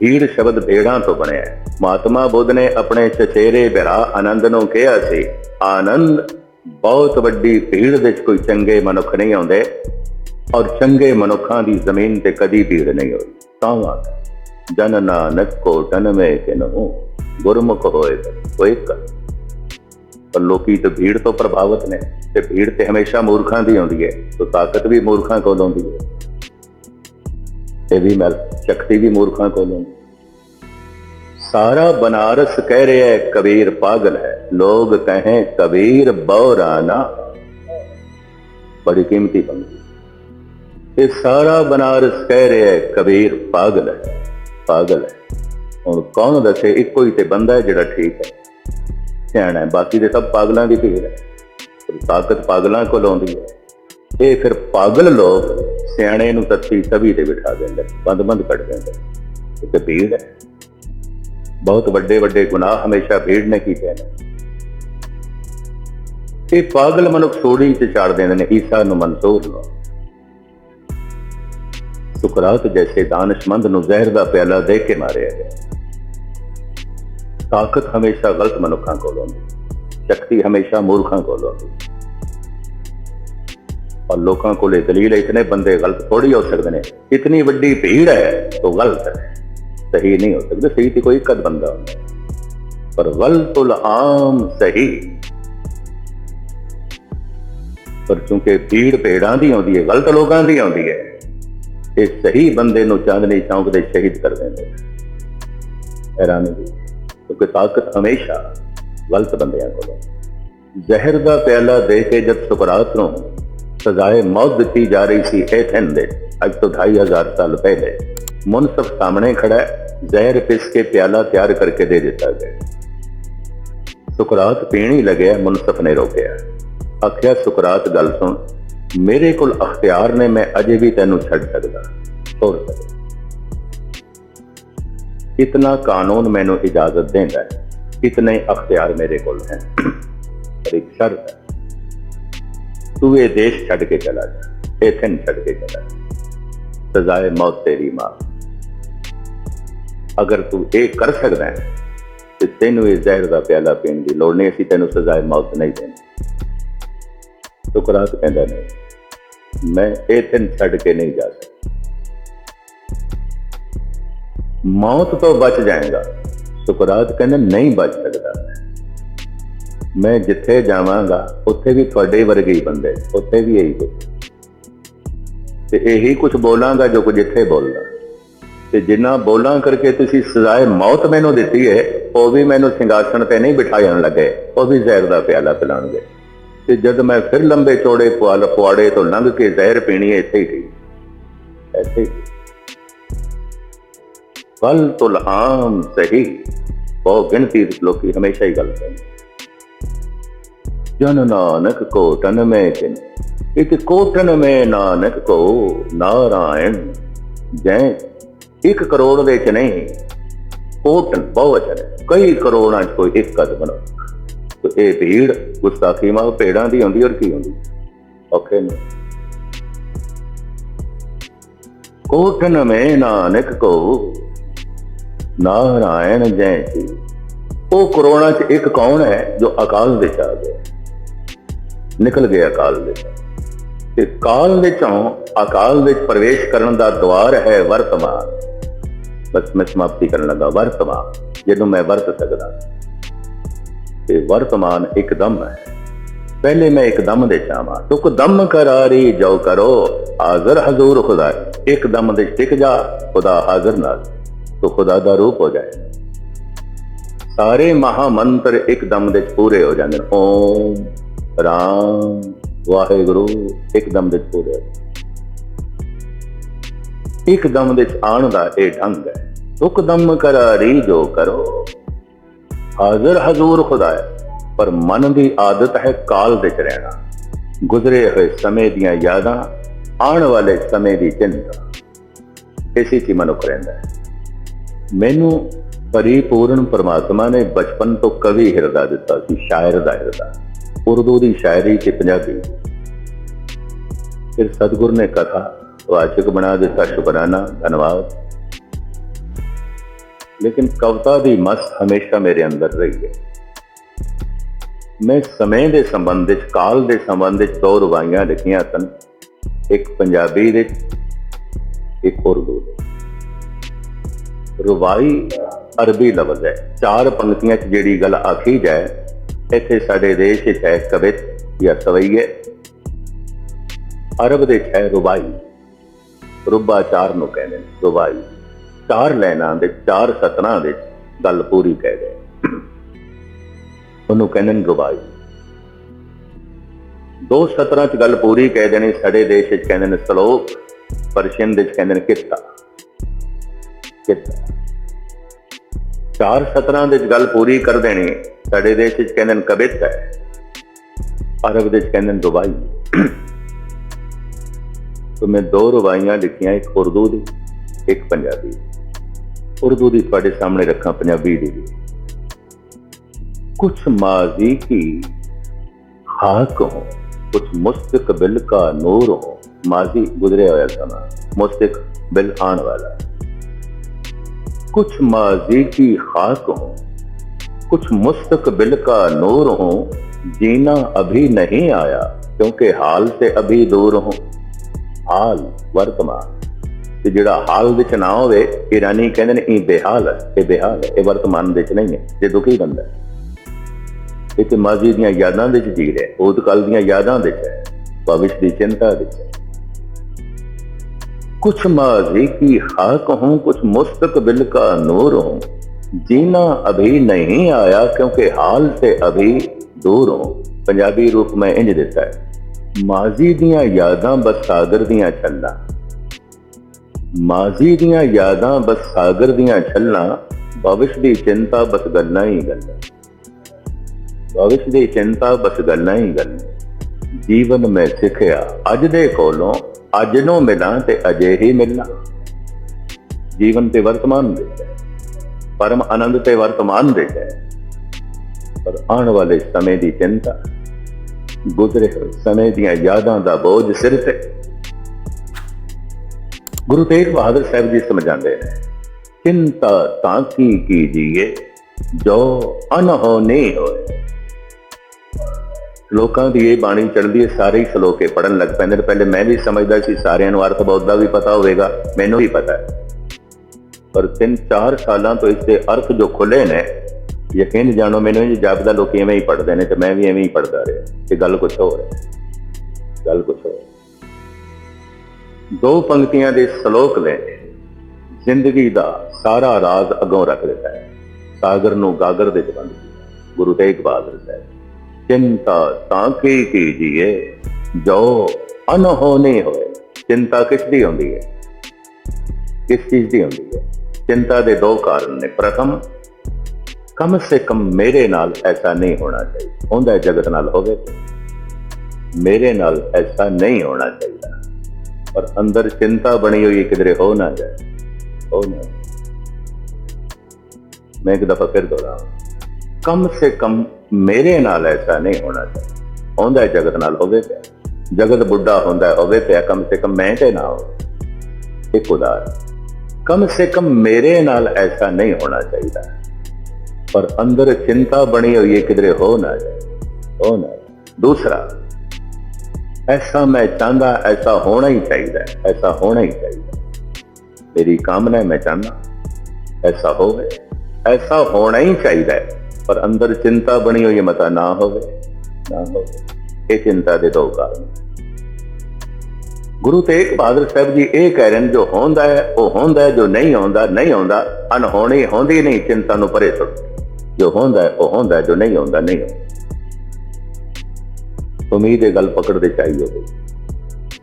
ਭੀੜ ਸ਼ਬਦ ਭੇੜਾਂ ਤੋਂ ਬਣਿਆ ਹੈ। ਮਹਾਤਮਾ ਬੁੱਧ ਨੇ ਆਪਣੇ ਚਚੇਰੇ ਭਰਾ ਆਨੰਦ ਨੂੰ ਕਿਹਾ ਸੀ, ਆਨੰਦ, ਬਹੁਤ ਵੱਡੀ ਭੀੜ ਵਿੱਚ ਕੋਈ ਚੰਗੇ ਮਨੁੱਖ ਨਹੀਂ ਆਉਂਦੇ ਔਰ ਚੰਗੇ ਮਨੁੱਖਾਂ ਦੀ ਜ਼ਮੀਨ ਤੇ ਕਦੀ ਭੀੜ ਨਹੀਂ ਹੋਈ। ਤਾਂ ਵਾਕ ਜਨ ਨਾਨਕ ਕੋ ਤਨ ਮੇ ਕਿਨਹੂ ਗੁਰਮੁਖ ਹੋਏ ਕੋਈ ਕਰ ਪਰ ਲੋਕੀ ਤੇ ਭੀੜ ਤੋਂ ਪ੍ਰਭਾਵਿਤ ਨੇ ਤੇ ਭੀੜ ਤੇ ਹਮੇਸ਼ਾ ਮੂਰਖਾਂ ਦੀ ਆਉਂਦੀ ਹੈ, ਤਾਂ ਤਾਕਤ ਵੀ ਮੂਰਖਾਂ ਕੋਲ ਆਉਂਦੀ ਹੈ। ਵੀ ਮੈਂ ਸ਼ਕਤੀ ਵੀ ਮੂਰਖਾਂ ਕੋਲ ਸਾਰਾ ਬਨਾਰਸ ਕਹਿ ਰਿਹਾ ਹੈ, ਕਬੀਰ ਪਾਗਲ ਹੈ। ਲੋਗ ਕਹੇ, ਕਬੀਰ ਬੌਰਾਨਾ ਬੜੀ ਕੀਮਤੀ ਪੰਕਤੀ ਇਹ ਸਾਰਾ ਬਨਾਰਸ ਕਹਿ ਰਿਹਾ ਹੈ, ਕਬੀਰ ਪਾਗਲ ਹੈ। ਪਾਗਲ ਹੈ। ਹੁਣ ਕੌਣ ਦੱਸੇ, ਇੱਕੋ ਹੀ ਤੇ ਬੰਦਾ ਹੈ ਜਿਹੜਾ ਠੀਕ ਹੈ। ਸਿਆਣਾ ਹੈ, ਬਾਕੀ ਦੇ ਸਭ ਪਾਗਲਾਂ ਦੀ ਭੀੜ ਹੈ। ਤਾਕਤ ਪਾਗਲਾਂ ਕੋਲ ਆਉਂਦੀ ਹੈ। ਇਹ ਫਿਰ ਪਾਗਲ ਲੋਕ ਸਿਆਣੇ ਨੂੰ ਤੱਤੀ ਤਵੀ ਤੇ ਬਿਠਾ ਦਿੰਦੇ ਬੰਦ ਬੰਦ ਕੱਢ ਦਿੰਦੇ। ਇਹ ਭੀੜ ਹੈ। ਬਹੁਤ ਵੱਡੇ ਵੱਡੇ ਗੁਨਾਹ ਹਮੇਸ਼ਾ ਭੀੜ ਨੇ ਕੀਤੇ ਨੇ। ਇਹ ਪਾਗਲ ਮਨੁੱਖ ਸੋੜੀ ਤੇ ਚਾੜ ਦਿੰਦੇ ਨੇ, ਈਸਾ ਨੂੰ ਮਨਸੂਰ ਨੂੰ। ਸੁਕਰਾਤ ਜੈਸੇ ਦਾਨਸ਼ਮੰਦ ਨੂੰ ਜ਼ਹਿਰ ਦਾ ਪਿਆਲਾ ਦੇ ਕੇ ਮਾਰਿਆ ਗਿਆ। ਤਾਕਤ ਹਮੇਸ਼ਾ ਗਲਤ ਮਨੁੱਖਾਂ ਕੋਲ ਹੁੰਦੀ, ਸ਼ਕਤੀ ਹਮੇਸ਼ਾ ਮੂਰਖਾਂ ਕੋਲ ਹੁੰਦੀ। और लोगों को ले दलील है इतने बंदे गलत थोड़ी हो सकते हैं इतनी बड़ी भीड़ है तो गलत है सही नहीं हो सकते सही तो कोई कद बंदा होता पर गलतुल आम सही ਪਰ ਕਿਉਂਕਿ ਭੀੜ ਭੇੜਾਂ ਦੀ ਆਉਂਦੀ ਹੈ ਗਲਤ ਲੋਕਾਂ ਦੀ ਆਉਂਦੀ ਹੈ ਇਹ ਸਹੀ ਬੰਦੇ ਨੂੰ ਚਾਂਦਨੀ ਚੌਂਕ ਦੇ ਸ਼ਹੀਦ ਕਰ ਦਿੰਦੇ ਹੈਰਾਨੀ ਦੀ ਕਿਉਂਕਿ ਤਾਕਤ ਹਮੇਸ਼ਾ ਗਲਤ ਬੰਦਿਆਂ ਕੋਲ ਹੈ ਜ਼ਹਿਰ ਦਾ ਪਿਆਲਾ ਦੇ ਕੇ ਜਦ ਸੁਕਰਾਤ ਨੂੰ ਸਜ਼ਾਏ ਮੌਤ ਦਿੱਤੀ ਜਾ ਰਹੀ ਸੀ ਐਥਨ ਦੇ, ਅੱਜ ਤੋਂ 2500 ਸਾਲ ਪਹਿਲੇ। ਮੁਨਸਫ ਸਾਹਮਣੇ ਖੜਾ ਜ਼ਹਿਰ ਪਿਸ ਕੇ ਪਿਆਲਾ ਤਿਆਰ ਕਰਕੇ ਦੇ ਦਿੱਤਾ ਗਿਆ। ਸੁਕਰਾਤ ਪੀਣ ਹੀ ਲੱਗਿਆ ਮੁਨਸਫ ਨੇ ਰੋਕਿਆ। ਆਖਿਆ, ਸੁਕਰਾਤ, ਗੱਲ ਸੁਣ। ਮੇਰੇ ਕੋਲ ਅਖਤਿਆਰ ਨੇ, ਮੈਂ ਅਜੇ ਵੀ ਤੈਨੂੰ ਛੱਡ ਸਕਦਾ। ਤੋੜ ਸਕਦਾ ਇਤਨਾ ਕਾਨੂੰਨ ਮੈਨੂੰ ਇਜਾਜ਼ਤ ਦਿੰਦਾ ਹੈ। ਇਤਨੇ ਅਖਤਿਆਰ ਮੇਰੇ ਕੋਲ ਹੈ ਪਰ ਇੱਕ ਸ਼ਰਤ ਹੈ। ਤੂੰ ਇਹ ਦੇਸ਼ ਛੱਡ ਕੇ ਚਲਾ ਜਾ ਇਹ ਥਨ ਛੱਡ ਕੇ ਚਲਾ ਜਾ। ਸਜ਼ਾਏ ਮੌਤ ਤੇਰੀ ਮਾਂ। ਅਗਰ ਤੂੰ ਇਹ ਕਰ ਸਕਦਾ ਹੈ, ਤੇ ਤੈਨੂੰ ਇਹ ਜ਼ਹਿਰ ਦਾ ਪਿਆਲਾ ਪੀਣ ਦੀ ਲੋੜ ਨਹੀਂ, ਅਸੀਂ ਤੈਨੂੰ ਸਜ਼ਾਏ ਮੌਤ ਨਹੀਂ ਦੇਣੀ। ਸੁਕਰਾਤ ਕਹਿੰਦਾ ਨਹੀਂ, ਮੈਂ ਇਹ ਤਨ ਛੱਡ ਕੇ ਨਹੀਂ ਜਾ ਸਕਦਾ। ਮੌਤ ਤੋਂ ਬਚ ਜਾਏਗਾ, ਸੁਕਰਾਤ ਕਹਿੰਦਾ ਨਹੀਂ ਬਚ ਸਕਦਾ। ਮੈਂ ਜਿੱਥੇ ਜਾਵਾਂਗਾ, ਉੱਥੇ ਵੀ ਤੁਹਾਡੇ ਵਰਗੇ ਹੀ ਬੰਦੇ, ਉੱਥੇ ਵੀ ਇਹੀ ਕੁਝ ਤੇ ਇਹੀ ਕੁਝ ਬੋਲਾਂਗਾ ਜੋ ਕੁਝ ਇੱਥੇ ਬੋਲਦਾ ਤੇ ਜਿੰਨਾ ਬੋਲਾਂ ਕਰਕੇ ਤੁਸੀਂ ਸਜ਼ਾਏ ਮੌਤ ਮੈਨੂੰ ਦਿੱਤੀ ਹੈ ਉਹ ਵੀ ਮੈਨੂੰ ਸਿੰਘਾਸਣ ਤੇ ਨਹੀਂ ਬਿਠਾਉਣ ਲੱਗੇ, ਉਹ ਵੀ ਜ਼ਹਿਰ ਦਾ ਪਿਆਲਾ ਪਿਲਾਉਣਗੇ। ਤੇ ਜਦ ਮੈਂ ਫਿਰ ਲੰਬੇ ਚੌੜੇ ਪੁਆਲ ਪੁਆੜੇ ਤੋਂ ਲੰਘ ਕੇ ਜ਼ਹਿਰ ਪੀਣੀ ਹੈ ਇੱਥੇ ਹੀ ਗਈ। ਇੱਥੇ ਹੀ ਫਲ ਤੁਲ ਆਮ ਸਹੀ ਬਹੁਤ ਗਿਣਤੀ ਲੋਕੀ ਹਮੇਸ਼ਾ ਹੀ ਗੱਲ ਕਰਦੇ ਜਨ ਨਾਨਕ ਕੋ ਤਨ ਮੈਂ ਕਿਨ ਇਕ ਕੋਟਨ ਮੈਂ ਨਾਨਕ ਕੋ ਨਾਰਾਇਣ ਜੈ ਇੱਕ ਕਰੋੜ ਦੇ ਚ ਨਹੀਂ ਕੋਟਨ ਬਹੁਵਚਨ ਹੈ ਕਈ ਕਰੋੜਾਂ ਚ ਕੋਈ ਇੱਕ ਕਦ ਬਣੋ ਤੇ ਇਹ ਭੀੜ ਗੁਸਤਾਖੀ ਮਾ ਭੇੜਾਂ ਦੀ ਹੁੰਦੀ ਔਰ ਕੀ ਹੁੰਦੀ ਔਖੇ ਨੇ ਕੋਟਨ ਮੈਂ ਨਾਨਕ ਕੋ ਨਾਰਾਇਣ ਜੈ ਜੀ ਉਹ ਕਰੋੜਾਂ ਚ ਇੱਕ ਕੌਣ ਹੈ ਜੋ ਅਕਾਲ ਵਿੱਚ ਆ ਗਿਆ ਨਿਕਲ ਗਿਆ ਅਕਾਲ ਵਿੱਚ। ਤੇ ਕਾਲ ਵਿੱਚੋਂ ਅਕਾਲ ਵਿੱਚ ਪ੍ਰਵੇਸ਼ ਕਰਨ ਦਾ ਦਵਾਰ ਹੈ ਵਰਤਮਾਨ। ਬਸ ਮੈਂ ਸਮਾਪਤੀ ਕਰਨ ਲੱਗਾ, ਵਰਤਮਾਨ। ਜਦੋਂ ਮੈਂ ਵਰਤ ਸਕਦਾ। ਤੇ ਵਰਤਮਾਨ ਇੱਕਦਮ ਹੈ। ਪਹਿਲੇ ਮੈਂ ਇੱਕਦਮ ਦੇ ਚਾਹਾਂ ਤੁਕ ਦਮ ਕਰਾਰੀ ਜੋ ਕਰੋ, ਹਾਜ਼ਰ ਹਜ਼ੂਰ ਖੁਦਾ ਇੱਕਦਮ ਦੇ ਟਿਕ ਜਾ, ਖੁਦਾ ਹਾਜ਼ਰ ਨਾਲ ਤੋ ਖੁਦਾ ਦਾ ਰੂਪ ਹੋ ਜਾਏ। ਸਾਰੇ ਮਹਾ ਮੰਤਰ ਇੱਕਦਮ ਦੇ ਪੂਰੇ ਹੋ ਜਾਂਦੇ ਨੇ ਓਮ। ਰਾਮ ਵਾਹਿਗੁਰੂ, ਇੱਕਦਮ ਦੇ ਹੋ। ਜਾਂਦੇ। ਇੱਕਦਮ ਦੇ ਆਣ ਦਾ ਇਹ ਢੰਗ ਹੈ। ਹੁਕਦਮ ਕਰਾਰੀ ਜੋ ਕਰੋ। ਹਾਜ਼ਰ ਹਜ਼ੂਰ ਖੁਦਾ ਹੈ, ਪਰ ਮਨ ਦੀ ਆਦਤ ਹੈ ਕਾਲ ਵਿੱਚ ਰਹਿਣਾ। ਗੁਜ਼ਰੇ ਹੋਏ ਸਮੇਂ ਦੀਆਂ ਯਾਦਾਂ, ਆਉਣ ਵਾਲੇ ਸਮੇਂ ਦੀ ਚਿੰਤਾ। ਇਸੇ ਚ ਮਨੁੱਖ ਰਹਿੰਦਾ ਹੈ। ਮੈਨੂੰ ਪਰਿਪੂਰਨ ਪਰਮਾਤਮਾ ਨੇ ਬਚਪਨ ਤੋਂ ਕਵੀ ਹਿਰਦਾ ਦਿੱਤਾ ਸੀ, ਸ਼ਾਇਰ ਦਾ ਹਿਰਦਾ। ਉਰਦੂ ਦੀ ਸ਼ਾਇਰੀ ਤੇ ਪੰਜਾਬੀ। ਫਿਰ ਸਤਿਗੁਰ ਨੇ ਕਥਾ ਵਾਚਕ ਬਣਾ ਦਿੱਤਾ ਸ਼ੁਕਰਾਨਾ, ਧੰਨਵਾਦ। ਲੇਕਿਨ ਕਵਿਤਾ ਦੀ ਮਸ ਹਮੇਸ਼ਾ ਮੇਰੇ ਅੰਦਰ ਰਹੀ ਹੈ। ਮੈਂ ਸਮੇਂ ਦੇ ਸੰਬੰਧ ਵਿੱਚ, ਕਾਲ ਦੇ ਸੰਬੰਧ ਵਿੱਚ ਦੋ ਰਵਾਈਆਂ ਲਿਖੀਆਂ ਸਨ, ਇੱਕ ਪੰਜਾਬੀ ਵਿੱਚ ਇੱਕ ਉਰਦੂ ਵਿੱਚ ਰਵਾਈ ਅਰਬੀ ਲਫ਼ਜ਼ ਹੈ। ਚਾਰ ਪੰਕਤੀਆਂ 'ਚ ਜਿਹੜੀ ਗੱਲ ਆਖੀ ਜਾਏ ਇੱਥੇ ਸਾਡੇ ਦੇਸ਼ ਵਿੱਚ ਹੈ ਕਵਿਤ ਜਾਂ ਸਵਈਏ ਅਰਬ ਦੇ ਹੈ ਰੁਬਾਈ। ਰੁਬਾ ਚਾਰ ਨੂੰ ਕਹਿੰਦੇ ਨੇ, ਰੁਬਾਈ। ਚਾਰ ਲੈਣਾ ਦੇ, ਚਾਰ ਸਤਰਾਂ ਦੇ ਗੱਲ ਪੂਰੀ ਕਹਿ ਗਏ ਉਹਨੂੰ ਕਹਿੰਦੇ ਨੇ ਰੁਬਾਈ। ਦੋ ਸਤਰਾਂ 'ਚ ਗੱਲ ਪੂਰੀ ਕਹਿ ਦੇਣੀ, ਸਾਡੇ ਦੇਸ਼ ਵਿੱਚ ਕਹਿੰਦੇ ਨੇ ਸ਼ਲੋਕ ਪਰਸ਼ੀਅਨ ਦੇ 'ਚ ਕਹਿੰਦੇ ਨੇ ਕਿੱਤਾ। ਕਿੱਤਾ। ਚਾਰ ਸਤਰਾਂ ਦੇ ਗੱਲ ਪੂਰੀ ਕਰ ਦੇਣੀ। ਸਾਡੇ ਦੇਸ਼ ਵਿੱਚ ਕਹਿੰਦੇ ਨੇ ਕਬਿਤ ਹੈ। ਅਰਬ ਦੇ ਵਿੱਚ ਕਹਿੰਦੇ ਨੇ ਦੁਬਾਈ। ਤੋਂ ਮੈਂ ਦੋ ਰਵਾਈਆਂ ਲਿਖੀਆਂ, ਇੱਕ ਉਰਦੂ ਦੀ, ਇੱਕ ਪੰਜਾਬੀ ਉਰਦੂ ਦੀ ਤੁਹਾਡੇ ਸਾਹਮਣੇ ਰੱਖਾਂ, ਪੰਜਾਬੀ ਦੀ ਵੀ। ਕੁਛ ਮਾਜ਼ੀ ਕੀ ਖਾਕ ਹੋ ਕੁਝ ਮੁਸਤਕਬਲ ਕਾ ਨੂਰ ਹੋ। ਮਾਜ਼ੀ ਗੁਜ਼ਰਿਆ ਹੋਇਆ ਸਮਾਂ ਮੁਸਤਕਬਲ ਆਉਣ ਵਾਲਾ। कुछ माजी की खाक हो कुछ मुस्तकबिल का नूर हो जीना अभी नहीं आया क्योंकि हाल से अभी दूर हूं ਹਾਲ ਵਰਤਮਾਨ ਤੇ ਜਿਹੜਾ ਹਾਲ ਵਿੱਚ ਨਾ ਹੋਵੇ ਇਰਾਨੀ ਕਹਿੰਦੇ ਨੇ ਇਹ ਬੇਹਾਲ ਹੈ ਇਹ ਬੇਹਾਲ ਹੈ ਇਹ ਵਰਤਮਾਨ ਵਿੱਚ ਨਹੀਂ ਹੈ ਇਹ ਦੁਖੀ ਬੰਦਾ ਹੈ ਇਹ ਤੇ ਮਾਜ਼ੀ ਦੀਆਂ ਯਾਦਾਂ ਵਿੱਚ ਜੀ ਰਿਹਾ ਭੂਤਕਾਲ ਦੀਆਂ ਯਾਦਾਂ ਵਿੱਚ ਹੈ ਭਵਿਸ਼ ਦੀ ਚਿੰਤਾ ਵਿੱਚ ਹੈ कुछ माजी की खाक हूं कुछ मुस्तकबिल का नूर हूं जीना अभी नहीं आया क्योंकि हाल से अभी दूर हूं ਪੰਜਾਬੀ ਰੂਪ ਮੈਂ ਇੰਜ ਦਿੱਤਾ ਹੈ ਮਾਜ਼ੀ ਦੀਆਂ ਯਾਦਾਂ ਬਸ ਸਾਗਰ ਦੀਆਂ ਛੱਲਾਂ ਮਾਜ਼ੀ ਦੀਆਂ ਯਾਦਾਂ ਬਸ ਸਾਗਰ ਦੀਆਂ ਛੱਲਾਂ ਭਵਿਸ਼ ਦੀ ਚਿੰਤਾ ਬਸ ਗੱਲਾਂ ਹੀ ਗੱਲਾਂ ਭਵਿਸ਼ ਦੀ ਚਿੰਤਾ ਬਸ ਗੱਲਾਂ ਹੀ ਗੱਲਾਂ ਜੀਵਨ ਮੈਂ ਸਿੱਖਿਆ ਅੱਜ ਦੇ ਕੋਲੋਂ ਅੱਜ ਨੂੰ ਮਿਲਾਂ ਤੇ ਅਜੇ ਹੀ ਮਿਲਣਾ। ਜੀਵਨ ਤੇ ਵਰਤਮਾਨ ਦੇ ਪਰਮ ਆਨੰਦ ਤੇ ਵਰਤਮਾਨ ਦੇ ਪਰ ਆਉਣ ਵਾਲੇ ਸਮੇਂ ਦੀ ਚਿੰਤਾ, ਗੁਜ਼ਰੇ ਹੋਏ ਸਮੇਂ ਦੀਆਂ ਯਾਦਾਂ ਦਾ ਬੋਝ ਸਿਰ ਤੇ। ਗੁਰੂ ਤੇਗ ਬਹਾਦਰ ਸਾਹਿਬ ਜੀ ਸਮਝਾਉਂਦੇ ਨੇ, ਚਿੰਤਾ ਤਾਂ ਕੀ ਕੀਜੀਏ, ਜੋ ਅਨਹੋਨੇ ਹੋਏ ਲੋਕਾਂ ਦੀ ਇਹ ਬਾਣੀ ਚੜ੍ਹਦੀ ਹੈ ਸਾਰੇ ਹੀ ਸਲੋਕੇ ਪੜਨ ਲੱਗ ਪੈਂਦੇ ਨੇ। ਪਹਿਲੇ ਮੈਂ ਵੀ ਸਮਝਦਾ ਸੀ, ਸਾਰਿਆਂ ਨੂੰ ਅਰਥ ਬਹੁਤ ਦਾ ਵੀ ਪਤਾ ਹੋਵੇਗਾ, ਮੈਨੂੰ ਵੀ ਪਤਾ ਹੈ। ਪਰ 3-4 ਸਾਲਾਂ ਤੋਂ ਇਸ ਦੇ ਅਰਥ ਜੋ ਖੁੱਲੇ ਨੇ, ਯਕੀਨ ਜਾਣੋ ਮੈਨੂੰ, ਇਹ ਜਾਪਦਾ ਲੋਕ ਐਵੇਂ ਹੀ ਪੜਦੇ ਨੇ ਤੇ ਮੈਂ ਵੀ ਐਵੇਂ ਹੀ ਪੜਦਾ ਰਿਹਾ। ਤੇ ਗੱਲ ਕੁਝ ਹੋਰ ਹੈ। ਗੱਲ ਕੁਝ ਹੋਰ ਦੋ ਪੰਕਤੀਆਂ ਦੇ ਸ਼ਲੋਕ ਨੇ, ਜ਼ਿੰਦਗੀ ਦਾ ਸਾਰਾ ਰਾਜ਼ ਅਗੋਂ ਰੱਖ ਦਿੱਤਾ ਹੈ। ਸਾਗਰ ਨੂੰ ਗਾਗਰ ਦੇ ਬੰਦ ਗੁਰੂ ਤੇਗ ਬਹਾਦਰ ਸਾਹਿਬ। ਚਿੰਤਾ ਤਾਂ ਕੀ ਕੀਜੀਏ ਜੋ ਅਨਹੋਨੇ ਹੋਏ, ਚਿੰਤਾ ਕਿਸ ਦੀ ਹੁੰਦੀ ਹੈ? ਕਿਸ ਚੀਜ਼ ਦੀ ਹੁੰਦੀ ਹੈ? ਚਿੰਤਾ ਦੇ ਦੋ ਕਾਰਨ ਨੇ ਪ੍ਰਥਮ, ਕਮ ਸੇ ਕਮ ਮੇਰੇ ਨਾਲ ਐਸਾ ਨਹੀਂ ਹੋਣਾ ਚਾਹੀਦਾ। ਹੁੰਦਾ ਜਗਤ ਨਾਲ ਹੋਵੇ, ਮੇਰੇ ਨਾਲ ਐਸਾ ਨਹੀਂ ਹੋਣਾ ਚਾਹੀਦਾ। ਪਰ ਅੰਦਰ ਚਿੰਤਾ ਬਣੀ ਹੋਈ ਕਿਧਰੇ ਹੋ ਨਾ ਜਾਏ, ਹੋ ਨਾ ਮੈਂ ਇੱਕ ਦਫਾ ਫਿਰ ਦੁਹਰਾਵਾਂ। ਕਮ ਸੇ ਕਮ ਮੇਰੇ ਨਾਲ ਐਸਾ ਨਹੀਂ ਹੋਣਾ ਚਾਹੀਦਾ। ਹੁੰਦਾ ਜਗਤ ਨਾਲ ਹੋਵੇ ਪਿਆ। ਜਗਤ ਬੁੱਢਾ ਹੁੰਦਾ ਹੋਵੇ ਪਿਆ। ਕਮ ਸੇ ਕਮ ਮੈਂ ਤੇ ਨਾ ਹੋਵੇ। ਇੱਕ ਉਦਾਹਰਨ। ਕਮ ਸੇ ਕਮ ਮੇਰੇ ਨਾਲ ਐਸਾ ਨਹੀਂ ਹੋਣਾ ਚਾਹੀਦਾ। ਪਰ ਅੰਦਰ ਚਿੰਤਾ ਬਣੀ ਹੋਈ ਹੈ ਕਿਧਰੇ ਹੋ ਨਾ ਜਾਏ। ਹੋ ਨਾ ਦੂਸਰਾ ਐਸਾ ਮੈਂ ਚਾਹੁੰਦਾ ਐਸਾ ਹੋਣਾ ਹੀ ਚਾਹੀਦਾ ਐਸਾ ਹੋਣਾ ਹੀ ਚਾਹੀਦਾ। ਮੇਰੀ ਕਾਮਨਾ ਮੈਂ ਚਾਹੁੰਦਾ ਐਸਾ ਹੋਵੇ। ਐਸਾ ਹੋਣਾ ਹੀ ਚਾਹੀਦਾ ਹੈ, ਪਰ ਅੰਦਰ ਚਿੰਤਾ ਬਣੀ ਹੋਈ ਮਤਾ, ਨਾ ਹੋਵੇ ਨਾ ਹੋਵੇ। ਇਹ ਚਿੰਤਾ ਦੇ ਦੋ ਕਾਰਨ। ਗੁਰੂ ਤੇਗ ਬਹਾਦਰ ਸਾਹਿਬ ਜੀ ਇਹ ਕਹਿ ਰਹੇ ਨੇ, ਜੋ ਹੁੰਦਾ ਹੈ, ਉਹ ਹੁੰਦਾ ਹੈ, ਜੋ ਨਹੀਂ ਹੁੰਦਾ ਨਹੀਂ ਹੁੰਦਾ ਅਨਹੋਣੀ ਹੁੰਦੀ ਨਹੀਂ, ਚਿੰਤਾ ਨੂੰ ਪਰੇ ਸੁੱਟ। ਜੋ ਹੁੰਦਾ ਹੈ, ਉਹ ਹੁੰਦਾ ਹੈ, ਜੋ ਨਹੀਂ ਹੁੰਦਾ ਨਹੀਂ ਹੁੰਦਾ ਉਮੀਦ ਇਹ ਗੱਲ ਪਕੜਦੇ ਚਾਹੀਏ ਹੋਵੇ।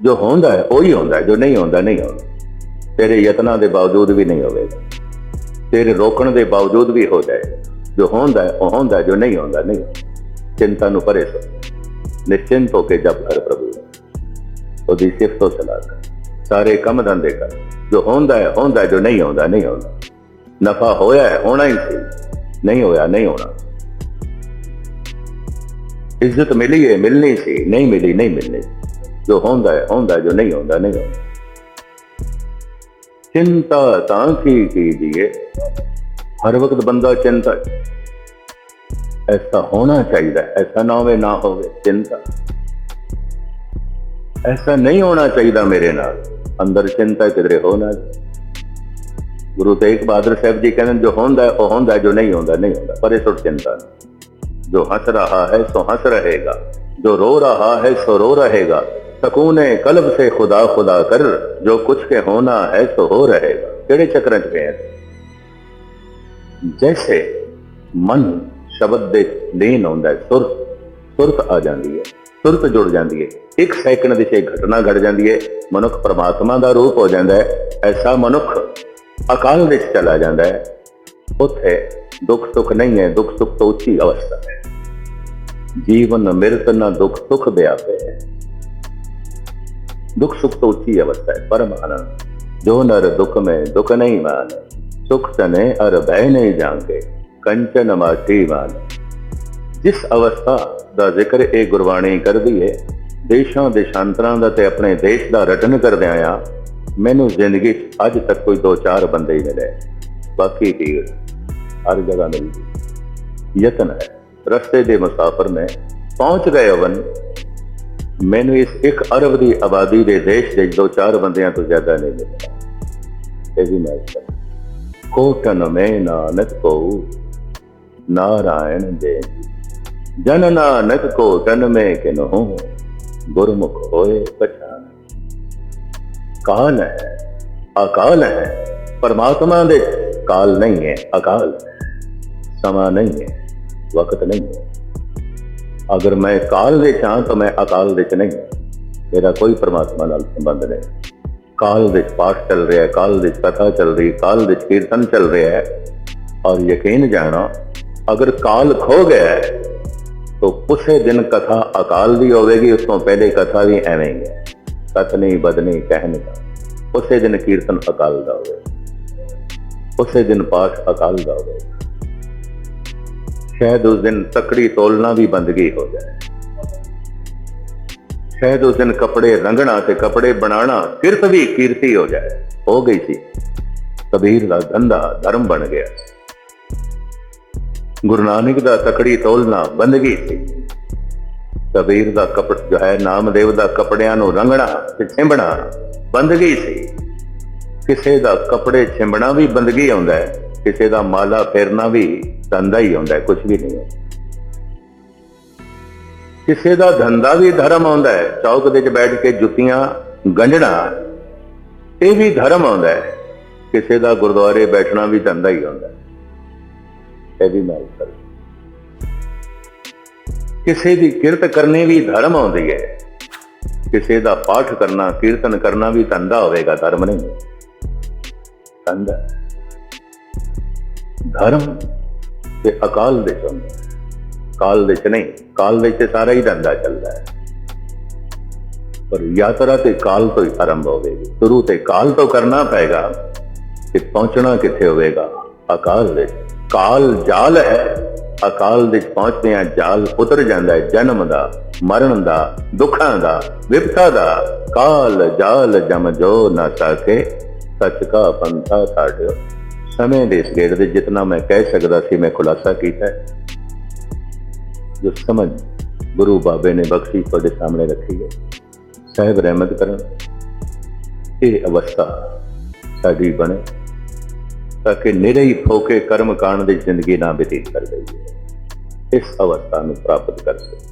ਜੋ ਹੁੰਦਾ ਹੈ, ਉਹੀ ਹੀ ਹੁੰਦਾ ਜੋ ਨਹੀਂ ਹੁੰਦਾ ਨਹੀਂ ਹੁੰਦਾ ਤੇਰੇ ਯਤਨਾਂ ਦੇ ਬਾਵਜੂਦ ਵੀ ਨਹੀਂ ਹੋਵੇਗਾ। ਤੇਰੇ ਰੋਕਣ ਦੇ ਬਾਵਜੂਦ ਵੀ ਹੋ ਜਾਏਗਾ। ਜੋ ਹੁੰਦਾ ਹੈ, ਉਹ ਹੁੰਦਾ ਹੈ, ਜੋ ਨਹੀਂ ਹੁੰਦਾ ਨਹੀਂ ਹੁੰਦਾ। ਚਿੰਤਾ ਨੂੰ ਪਰੇ ਸੁੱਟ ਨਿਸ਼ਚਿੰਤ ਹੋ ਕੇ ਉਹਦੀ ਸਿਫਤ ਤੋਂ ਸਲਾਹ ਸਾਰੇ ਕੰਮ ਧੰਦੇ ਕਰ। ਜੋ ਹੁੰਦਾ ਹੈ, ਹੁੰਦਾ ਜੋ ਨਹੀਂ ਹੁੰਦਾ ਨਹੀਂ ਹੁੰਦਾ। ਨਫਾ ਹੋਇਆ ਹੈ, ਹੋਣਾ ਹੀ ਸੀ। ਨਹੀਂ ਹੋਇਆ, ਨਹੀਂ ਹੋਣਾ। ਇੱਜ਼ਤ ਮਿਲੀ ਹੈ, ਮਿਲਣੀ ਸੀ। ਨਹੀਂ ਮਿਲੀ, ਨਹੀਂ ਮਿਲਣੀ। ਜੋ ਹੁੰਦਾ ਹੈ, ਹੁੰਦਾ ਜੋ ਨਹੀਂ ਹੁੰਦਾ ਨਹੀਂ ਹੁੰਦਾ। ਚਿੰਤਾ ਤਾਂ ਕੀ ਕੀਜੀਏ? ਹਰ ਵਕਤ ਬੰਦਾ ਚਿੰਤਾ ਐਸਾ ਹੋਣਾ ਚਾਹੀਦਾ, ਐਸਾ ਨਾ ਹੋਵੇ ਨਾ ਹੋਵੇ, ਚਿੰਤਾ। ਐਸਾ ਨਹੀਂ ਹੋਣਾ ਚਾਹੀਦਾ ਮੇਰੇ ਨਾਲ, ਅੰਦਰ ਚਿੰਤਾ ਕਿਦਰੇ ਹੋਣਾ ਗੁਰੂ ਤੇਗ ਬਹਾਦਰ ਸਾਹਿਬ ਜੀ ਕਹਿੰਦੇ ਜੋ ਹੁੰਦਾ ਉਹ ਹੁੰਦਾ ਜੋ ਨਹੀਂ ਹੁੰਦਾ ਨਹੀਂ ਹੁੰਦਾ, ਪਰੇ ਸੁੱਟ ਚਿੰਤਾ ਜੋ ਹੱਸ ਰਹਾ ਹੈ, ਸੋ ਹੱਸ ਰਹੇਗਾ। ਜੋ ਰੋ ਰਹਾ ਹੈ, ਸੋ ਰੋ ਰਹੇਗਾ। ਸਕੂਨ ਕਲਬ ਸੇ ਖੁਦਾ ਖੁਦਾ ਕਰ। ਜੋ ਕੁਛ ਕੇ ਹੋਣਾ ਹੈ, ਸੋ ਹੋ ਰਹੇਗਾ। ਕਿਹੜੇ ਚੱਕਰਾਂ 'ਚ ਪਏ ਜੈਸੇ ਮਨ ਸ਼ਬਦ ਦੇ ਲੈਨ ਆਉਂਦਾ ਹੈ ਸੁਰਤ ਸੁਰਤ ਆ ਜਾਂਦੀ ਹੈ ਸੁਰਤ ਜੁੜ ਜਾਂਦੀ ਹੈ ਇੱਕ ਸੈਕਿੰਡ ਦੇ ਵਿੱਚ ਘਟਨਾ ਘਟ ਜਾਂਦੀ ਹੈ ਮਨੁੱਖ ਪਰਮਾਤਮਾ ਦਾ ਰੂਪ ਹੋ ਜਾਂਦਾ ਹੈ ਐਸਾ ਮਨੁੱਖ ਅਕਾਲ ਵਿੱਚ ਚਲਾ ਜਾਂਦਾ ਹੈ ਉੱਥੇ ਦੁੱਖ ਸੁੱਖ ਨਹੀਂ ਹੈ ਦੁੱਖ ਸੁੱਖ ਤੋਂ ਉੱਚੀ ਅਵਸਥਾ ਹੈ ਜੀਵਨ ਮਿਰਤ ਨਾ ਦੁੱਖ ਸੁੱਖ ਬਿਆਪੇ ਦੁੱਖ ਸੁੱਖ ਤੋਂ ਉੱਚੀ ਅਵਸਥਾ ਹੈ ਪਰਮ ਆਨੰਦ ਜੋ ਨਰ ਦੁੱਖ ਮੈਂ ਦੁੱਖ ਨਹੀਂ ਮਾਨੇ સુખ તને અરબે નહીં જાંગે કંચન માઠી વાન ਜਿਸ ਅਵਸਥਾ ਦਾ ਜ਼ਿਕਰ ਇਹ ਗੁਰਬਾਣੀ ਕਰਦੀ ਹੈ ਦੇਸ਼ਾਂ ਦੇਸ਼ਾਂਤਰਾਂ ਦਾ ਤੇ ਆਪਣੇ ਦੇਸ਼ ਦਾ ਰਟਨ ਕਰਦਿਆਂ ਆ, ਮੈਨੂੰ ਜ਼ਿੰਦਗੀ ਅੱਜ ਤੱਕ ਕੋਈ ਦੋ ਚਾਰ ਬੰਦੇ ਹੀ ਮਿਲੇ। ਬਾਕੀ ਵੀਰ, ਹਰ ਜਗ੍ਹਾ ਮਿਲਦੀ ਯਤਨ ਹੈ, ਰਸਤੇ ਦੇ ਮੁਸਾਫਰ ਨੇ, ਪਹੁੰਚ ਗਏ ਹਵਨ ਮੈਨੂੰ ਇਸ ਇੱਕ ਅਰਬ ਦੀ ਆਬਾਦੀ ਦੇ ਦੇਸ਼ ਦੇ ਦੋ ਚਾਰ ਬੰਦਿਆਂ ਤੋਂ ਜ਼ਿਆਦਾ ਨਹੀਂ ਮਿਲੇ ਇਹ ਵੀ ਮੈਂ ਕਹਿ- ਕੋਟਨ ਮੈਂ ਨਾਨਕ ਕੋ ਨਾਰਾਇਣ ਦੇ। ਜਨ ਨਾਨਕ ਕੋ ਤਨ ਮੈਂ ਕਿਨਹੁ, ਗੁਰਮੁਖ ਹੋਏ ਪਛਾਨ। ਕਾਲ ਹੈ, ਅਕਾਲ ਹੈ, ਪਰਮਾਤਮਾ ਦੇ। ਕਾਲ ਨਹੀਂ ਹੈ, ਅਕਾਲ ਹੈ, ਸਮਾਂ ਨਹੀਂ ਹੈ, ਵਕਤ ਨਹੀਂ ਹੈ। ਅਗਰ ਮੈਂ ਕਾਲ ਦੇ ਚਾਂ ਤਾਂ ਮੈਂ ਅਕਾਲ ਦੇ ਚ ਨਹੀਂ। ਮੇਰਾ ਕੋਈ ਪਰਮਾਤਮਾ ਨਾਲ ਸੰਬੰਧ ਨਹੀਂ। ਕਾਲ ਵਿੱਚ ਪਾਠ ਚੱਲ ਰਿਹਾ ਹੈ ਕਾਲ ਵਿੱਚ ਕਥਾ ਚੱਲ ਰਹੀ ਕਾਲ ਵਿੱਚ ਕੀਰਤਨ ਚੱਲ ਰਿਹਾ ਹੈ ਔਰ ਯਕੀਨ ਜਾਣਾ ਅਗਰ ਕਾਲ ਖੋ ਗਿਆ ਹੈ तो उसे दिन कथा अकाल दी होवेगी उस तो पहले कथा भी एवें ही है कथनी बदनी कहने का उसे दिन कीर्तन अकाल दा होवेगा उसे दिन पाठ अकाल दा होवेगा शायद उस दिन तकड़ी तोलना भी बंदगी हो जाए ਸ਼ਾਇਦ ਉਸ ਦਿਨ ਕੱਪੜੇ ਰੰਗਣਾ ਤੇ ਕੱਪੜੇ ਬਣਾਉਣਾ ਸਿਰਫ ਵੀ ਕੀਰਤੀ ਹੋ ਜਾਏ, ਹੋ ਗਈ ਸੀ। ਕਬੀਰ ਦਾ ਧੰਦਾ ਧਰਮ ਬਣ ਗਿਆ। ਗੁਰੂ ਨਾਨਕ ਦਾ ਤਕੜੀ ਤੋਲਣਾ ਬੰਦਗੀ ਸੀ। ਕਬੀਰ ਦਾ ਕਪੜ ਜੋ ਹੈ ਨਾਮਦੇਵ ਦਾ ਕਪੜਿਆਂ ਨੂੰ ਰੰਗਣਾ ਤੇ ਛਿੰਬਣਾ ਬੰਦਗੀ ਸੀ। ਕਿਸੇ ਦਾ ਕਪੜੇ ਛਿੰਬਣਾ ਵੀ ਬੰਦਗੀ ਆਉਂਦਾ ਹੈ, ਕਿਸੇ ਦਾ ਮਾਲਾ ਫੇਰਨਾ ਵੀ ਧੰਦਾ ਹੀ ਹੁੰਦਾ ਕੁਝ ਵੀ ਨਹੀਂ। ਕਿਸੇ ਦਾ ਧੰਦਾ ਵੀ ਧਰਮ ਆਉਂਦਾ ਹੈ, ਚੌਕ ਦੇ ਵਿੱਚ ਬੈਠ ਕੇ ਜੁੱਤੀਆਂ ਗੰਢਣਾ ਇਹ ਵੀ ਧਰਮ ਆਉਂਦਾ ਹੈ, ਕਿਸੇ ਦਾ ਗੁਰਦੁਆਰੇ ਬੈਠਣਾ ਵੀ ਧੰਦਾ ਹੀ ਆਉਂਦਾ ਹੈ। ਇਹ ਵੀ ਨਾਲ ਕਰ। ਕਿਸੇ ਦੀ ਕਿਰਤ ਕਰਨੀ ਵੀ ਧਰਮ ਆਉਂਦੀ ਹੈ, ਕਿਸੇ ਦਾ ਪਾਠ ਕਰਨਾ, ਕੀਰਤਨ ਕਰਨਾ ਵੀ ਧੰਦਾ ਹੋਵੇਗਾ, ਧਰਮ ਨਹੀਂ। ਧੰਦਾ ਧਰਮ ਤੇ ਅਕਾਲ ਦੇ ਚੋਂ ਕਾਲ ਦੇ ਨਹੀਂ, ਕਾਲ ਦੇ ਸਾਰਾ ਹੀ ਧੰਦਾ ਚੱਲਦਾ ਹੈ। ਪਰ ਯਾਤਰਾ ਤੇ ਕਾਲ ਤੋਂ ਹੀ ਆਰੰਭ ਹੋਵੇਗੀ। ਸ਼ੁਰੂ ਤੇ ਕਾਲ ਤੋਂ ਕਰਨਾ ਪਏਗਾ ਕਿ ਪਹੁੰਚਣਾ ਕਿੱਥੇ ਹੋਵੇਗਾ? ਅਕਾਲ ਵਿੱਚ। ਕਾਲ ਜਾਲ ਹੈ। ਅਕਾਲ ਵਿੱਚ ਪਹੁੰਚਦੇ ਆ ਜਾਲ ਉਤਰ ਜਾਂਦਾ ਹੈ। ਜਨਮ ਦਾ, ਮਰਨ ਦਾ, ਦੁੱਖਾਂ ਦਾ, ਵਿਪਤਾ ਦਾ। ਕਾਲ ਜਾਲ ਜਮ ਜੋ ਨਾ ਸਕੇ ਸੱਚ ਕਾ ਪੰਥਾ ਛਾੜਿਓ ਸਮੇਂ ਦੇ ਇਸ ਗੇੜ ਦੇ ਜਿਤਨਾ ਮੈਂ ਕਹਿ ਸਕਦਾ ਸੀ, ਮੈਂ ਖੁਲਾਸਾ ਕੀਤਾ ਜੋ ਸਮਝ ਗੁਰੂ ਬਾਬੇ ਨੇ ਬਖਸ਼ੀ ਤੁਹਾਡੇ ਸਾਹਮਣੇ ਰੱਖੀ ਹੈ। ਸਾਹਿਬ ਰਹਿਮਤ ਕਰਨ। ਇਹ ਅਵਸਥਾ ਸਾਡੀ ਬਣੇ ਤਾਂ ਕਿ ਨਿਰੇ ਹੀ ਫੋਕੇ ਕਰਮ ਕਾਂਡ ਦੀ ਜ਼ਿੰਦਗੀ ਨਾ ਬਤੀਤ ਕਰ ਗਈ ਇਸ ਅਵਸਥਾ ਨੂੰ ਪ੍ਰਾਪਤ ਕਰ ਸਕੇ